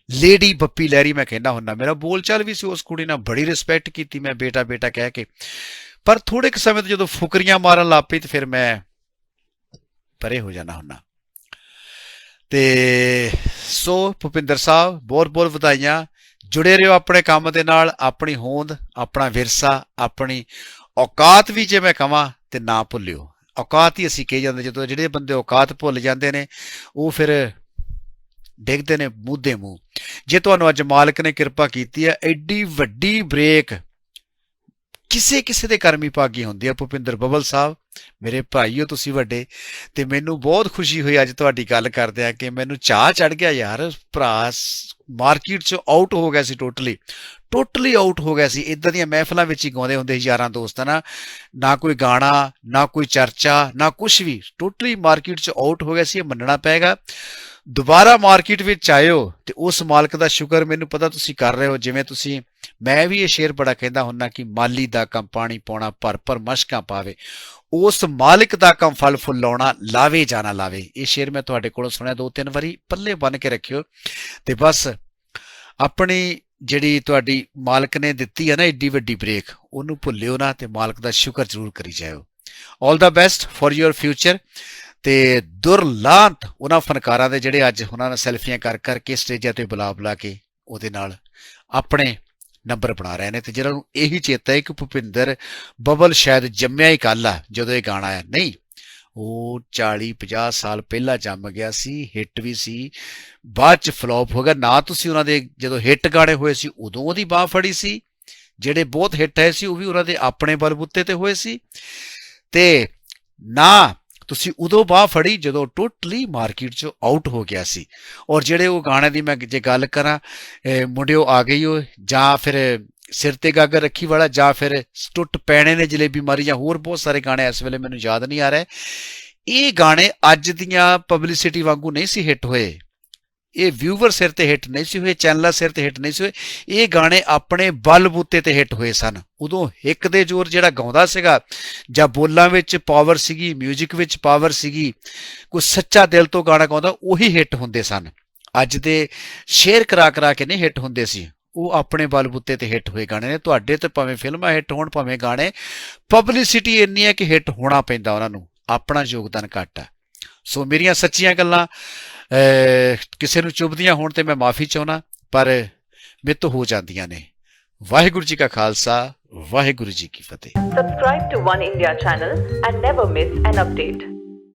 Speaker 2: ਲੇਡੀ ਬੱਪੀ ਲਹਿਰੀ ਮੈਂ ਕਹਿੰਦਾ ਹੁੰਨਾ ਮੇਰਾ ਬੋਲਚਾਲ ਵੀ ਸੀ ਉਸ ਕੁੜੀ ਨਾਲ, ਬੜੀ ਰਿਸਪੈਕਟ ਕੀਤੀ ਮੈਂ ਬੇਟਾ ਬੇਟਾ ਕਹਿ ਕੇ। ਪਰ ਥੋੜੇ ਕੁ ਸਮੇਂ ਤੋਂ ਜਦੋਂ ਫੁਕਰੀਆਂ ਮਾਰਨ ਲੱਗ ਪਈ ਤੇ ਫਿਰ ਮੈਂ ਪਰੇ ਹੋ ਜਾਣਾ ਹੁੰਨਾ ਤੇ ਸੋ ਭੁਪਿੰਦਰ ਸਾਹਿਬ ਬਹੁਤ ਬਹੁਤ ਵਧਾਈਆਂ। ਜੁੜੇ ਰਹੋ ਆਪਣੇ ਕੰਮ ਦੇ ਨਾਲ, ਆਪਣੀ ਹੋਂਦ, ਆਪਣਾ ਵਿਰਸਾ, ਆਪਣੀ ਔਕਾਤ ਵੀ ਜੇ ਮੈਂ ਕਹਾਂ ਤੇ ਨਾ ਭੁੱਲਿਓ। ਔਕਾਤ ਹੀ ਅਸੀਂ ਕਹੀ ਜਾਂਦੇ, ਜਦੋਂ ਜਿਹੜੇ ਬੰਦੇ ਔਕਾਤ ਭੁੱਲ ਜਾਂਦੇ ਨੇ, ਉਹ ਫਿਰ ਡਿੱਗਦੇ ਨੇ ਮੂਧੇ ਮੂੰਹ। ਜੇ ਤੁਹਾਨੂੰ ਅੱਜ ਮਾਲਕ ਨੇ ਕਿਰਪਾ ਕੀਤੀ ਹੈ, ਐਡੀ ਵੱਡੀ ਬ੍ਰੇਕ ਕਿਸੇ ਕਿਸੇ ਦੇ ਕਰਮੀ ਭਾਗੀ ਹੁੰਦੀ ਹੈ। ਭੁਪਿੰਦਰ ਬਬਲ ਸਾਹਿਬ, ਮੇਰੇ ਭਾਈਓ, ਤੁਸੀਂ ਵੱਡੇ, ਤੇ ਮੈਨੂੰ ਬਹੁਤ ਖੁਸ਼ੀ ਹੋਈ ਅੱਜ ਤੁਹਾਡੀ ਗੱਲ ਕਰਦੇ ਆ ਕਿ ਮੈਨੂੰ ਚਾਹ ਚੜ ਗਿਆ ਯਾਰ। ਭਰਾ ਮਾਰਕੀਟ 'ਚ ਆਊਟ ਹੋ ਗਿਆ ਸੀ ਟੋਟਲੀ ਟੋਟਲੀ ਆਊਟ ਹੋ ਗਿਆ ਸੀ। ਇਦਾਂ ਦੀਆਂ ਮਹਿਫਲਾਂ ਵਿੱਚ ਹੀ ਗਾਉਂਦੇ ਹੁੰਦੇ ਸੀ ਯਾਰਾਂ ਦੋਸਤਾਂ ਨਾਲ ਨਾ ਕੋਈ ਗਾਣਾ, ਨਾ ਕੋਈ ਚਰਚਾ, ਨਾ ਕੁਝ ਵੀ। ਟੋਟਲੀ ਮਾਰਕੀਟ ਚ ਆਊਟ ਹੋ ਗਿਆ ਸੀ, ਇਹ ਮੰਨਣਾ ਪਏਗਾ ਦੁਬਾਰਾ ਮਾਰਕੀਟ ਵਿੱਚ ਆਇਓ ਤੇ ਉਸ ਮਾਲਕ ਦਾ ਸ਼ੁਕਰ ਮੈਨੂੰ ਪਤਾ ਤੁਸੀਂ ਕਰ ਰਹੇ ਹੋ, ਜਿਵੇਂ ਤੁਸੀਂ, ਮੈਂ ਵੀ ਇਹ ਸ਼ੇਰ ਬੜਾ ਕਹਿੰਦਾ ਹੁੰਨਾ ਕਿ ਮਾਲੀ ਦਾ ਕੰਮ ਪਾਣੀ ਪਾਉਣਾ ਭਰ ਭਰ ਮਸ਼ਕਾਂ ਪਾਵੇ। ਉਸ ਮਾਲਕ ਦਾ ਕੰਮ ਫਲ ਫੁੱਲ ਲਾਉਣਾ, ਲਾਵੇ ਜਾਣਾ ਲਾਵੇ। ਇਹ ਸ਼ੇਰ ਮੈਂ ਤੁਹਾਡੇ ਕੋਲੋਂ ਸੁਣਿਆ, ਦੋ ਤਿੰਨ ਵਾਰੀ ਪੱਲੇ ਬੰਨ ਕੇ ਰੱਖਿਓ। ਤੇ ਬਸ ਆਪਣੀ ਜਿਹੜੀ ਤੁਹਾਡੀ ਮਾਲਕ ਨੇ ਦਿੱਤੀ ਹੈ ਨਾ ਏਡੀ ਵੱਡੀ ਬ੍ਰੇਕ, ਉਹਨੂੰ ਭੁੱਲਿਓ ਨਾ ਤੇ ਮਾਲਕ ਦਾ ਸ਼ੁਕਰ ਜ਼ਰੂਰ ਕਰੀ ਜਾਇਓ। 올 the best for your future ਤੇ ਦੁਰਲਾਂਤ ਉਹਨਾਂ ਫਨਕਾਰਾਂ ਦੇ ਜਿਹੜੇ ਅੱਜ ਉਹਨਾਂ ਨਾਲ ਸੈਲਫੀਆਂ ਕਰ ਕਰਕੇ ਸਟੇਜਾਂ ਤੇ ਬੁਲਾ ਬੁਲਾ ਕੇ ਉਹਦੇ ਨਾਲ ਆਪਣੇ ਨੰਬਰ ਬਣਾ ਰਹੇ ਨੇ ਤੇ ਜਿਹਨਾਂ ਨੂੰ ਇਹੀ ਚੇਤਾ ਹੈ ਕਿ ਭੁਪਿੰਦਰ ਬਬਲ ਸ਼ਾਇਦ ਜੰਮਿਆ ਹੀ ਕੱਲ ਆ, ਜਦੋਂ ਇਹ ਗਾਣਾ ਆਇਆ। ਨਹੀਂ, ਉਹ 40 50 ਸਾਲ ਪਹਿਲਾਂ ਜੰਮ ਗਿਆ ਸੀ, ਹਿੱਟ ਵੀ ਸੀ, ਬਾਅਦ ਚ ਫਲॉप ਹੋ ਗਿਆ। ਨਾ ਤੁਸੀਂ ਉਹਨਾਂ ਦੇ ਜਦੋਂ ਹਿੱਟ ਗਾਣੇ ਹੋਏ ਸੀ, ਉਦੋਂ ਉਹਦੀ ਬਾਹ ਫੜੀ ਸੀ। ਜਿਹੜੇ ਬਹੁਤ ਹਿੱਟ ਹੈ ਸੀ, ਉਹ ਵੀ ਉਹਨਾਂ ਦੇ ਆਪਣੇ ਬਲਬੂਤੇ ਤੇ ਹੋਏ ਸੀ। ਤੇ ਨਾ ਤੁਸੀਂ ਉਦੋਂ ਬਾਹ ਫੜੀ ਜਦੋਂ ਟੋਟਲੀ ਮਾਰਕੀਟ ਚੋਂ ਆਊਟ ਹੋ ਗਿਆ ਸੀ। ਔਰ ਜਿਹੜੇ ਉਹ ਗਾਣੇ ਦੀ ਮੈਂ ਜੇ ਗੱਲ ਕਰਾਂ ਅਹ ਮੁੰਡਿਓ ਆ ਗਈ ਉਹ ਜਾਂ ਫਿਰ ਸਿਰ ਤੇ ਗਾਗਰ ਰੱਖੀ ਵਾਲਾ, ਜਾਂ ਫਿਰ ਟੁੱਟ ਪੈਣੇ ਨੇ ਜਲੇਬੀ ਮਾਰੀ, ਜਾਂ ਹੋਰ ਬਹੁਤ ਸਾਰੇ ਗਾਣੇ ਇਸ ਵੇਲੇ ਮੈਨੂੰ ਯਾਦ ਨਹੀਂ ਆ ਰਹੇ। ਇਹ ਗਾਣੇ ਅੱਜ ਦੀਆਂ ਪਬਲਿਸਿਟੀ ਵਾਂਗੂ ਨਹੀਂ ਸੀ ਹਿੱਟ ਹੋਏ। ਇਹ ਵਿਊਵਰ ਸਿਰ ਤੇ ਹਿੱਟ ਨਹੀਂ ਸੀ ਹੋਏ ਚੈਨਲਾਂ ਸਿਰ ਤੇ ਹਿੱਟ ਨਹੀਂ ਸੀ ਹੋਏ, ਇਹ ਗਾਣੇ ਆਪਣੇ ਬਲਬੂਤੇ ਤੇ ਹਿੱਟ ਹੋਏ ਸਨ। ਉਦੋਂ ਹਿੱਕ ਦੇ ਜ਼ੋਰ ਜਿਹੜਾ ਗਾਉਂਦਾ ਸੀਗਾ, ਜਾਂ ਬੋਲਾਂ ਵਿੱਚ ਪਾਵਰ ਸੀਗੀ 뮤직 ਵਿੱਚ ਪਾਵਰ ਸੀਗੀ, ਕੋਈ ਸੱਚਾ ਦਿਲ ਤੋਂ ਗਾਣਾ ਗਾਉਂਦਾ, ਉਹੀ ਹਿੱਟ ਹੁੰਦੇ ਸਨ। ਅੱਜ ਦੇ ਸ਼ੇਅਰ ਕਰਾ ਕਰਾ ਕੇ ਨਹੀਂ ਹਿੱਟ ਹੁੰਦੇ ਸੀ। ਉਹ ਆਪਣੇ ਬਲਬੂਤੇ ਤੇ ਹਿੱਟ ਹੋਏ ਗਾਣੇ ਨੇ। ਤੁਹਾਡੇ ਤੇ ਭਾਵੇਂ ਫਿਲਮਾਂ ਹਿੱਟ ਹੋਣ, ਭਾਵੇਂ ਗਾਣੇ ਪਬਲਿਸਿਟੀ ਇੰਨੀ ਹੈ ਕਿ ਹਿੱਟ ਹੋਣਾ ਪੈਂਦਾ ਉਹਨਾਂ ਨੂੰ। ਆਪਣਾ ਯੋਗਦਾਨ ਘੱਟ ਹੈ। ਸੋ ਮੇਰੀਆਂ ਸੱਚੀਆਂ ਗੱਲਾਂ ਕਿਸੇ ਨੂੰ ਚੁਬਦੀਆਂ ਹੋਣ ਤੇ ਮੈਂ ਮਾਫੀ ਚਾਹਣਾ ਪਰ ਮਿੱਤ ਹੋ ਜਾਂਦੀਆਂ ਨੇ ਵਾਹਿਗੁਰੂ ਜੀ ਕਾ ਖਾਲਸਾ ਵਾਹਿਗੁਰੂ ਜੀ ਕੀ ਫਤਿਹ
Speaker 7: subscribe to One India channel and never miss an update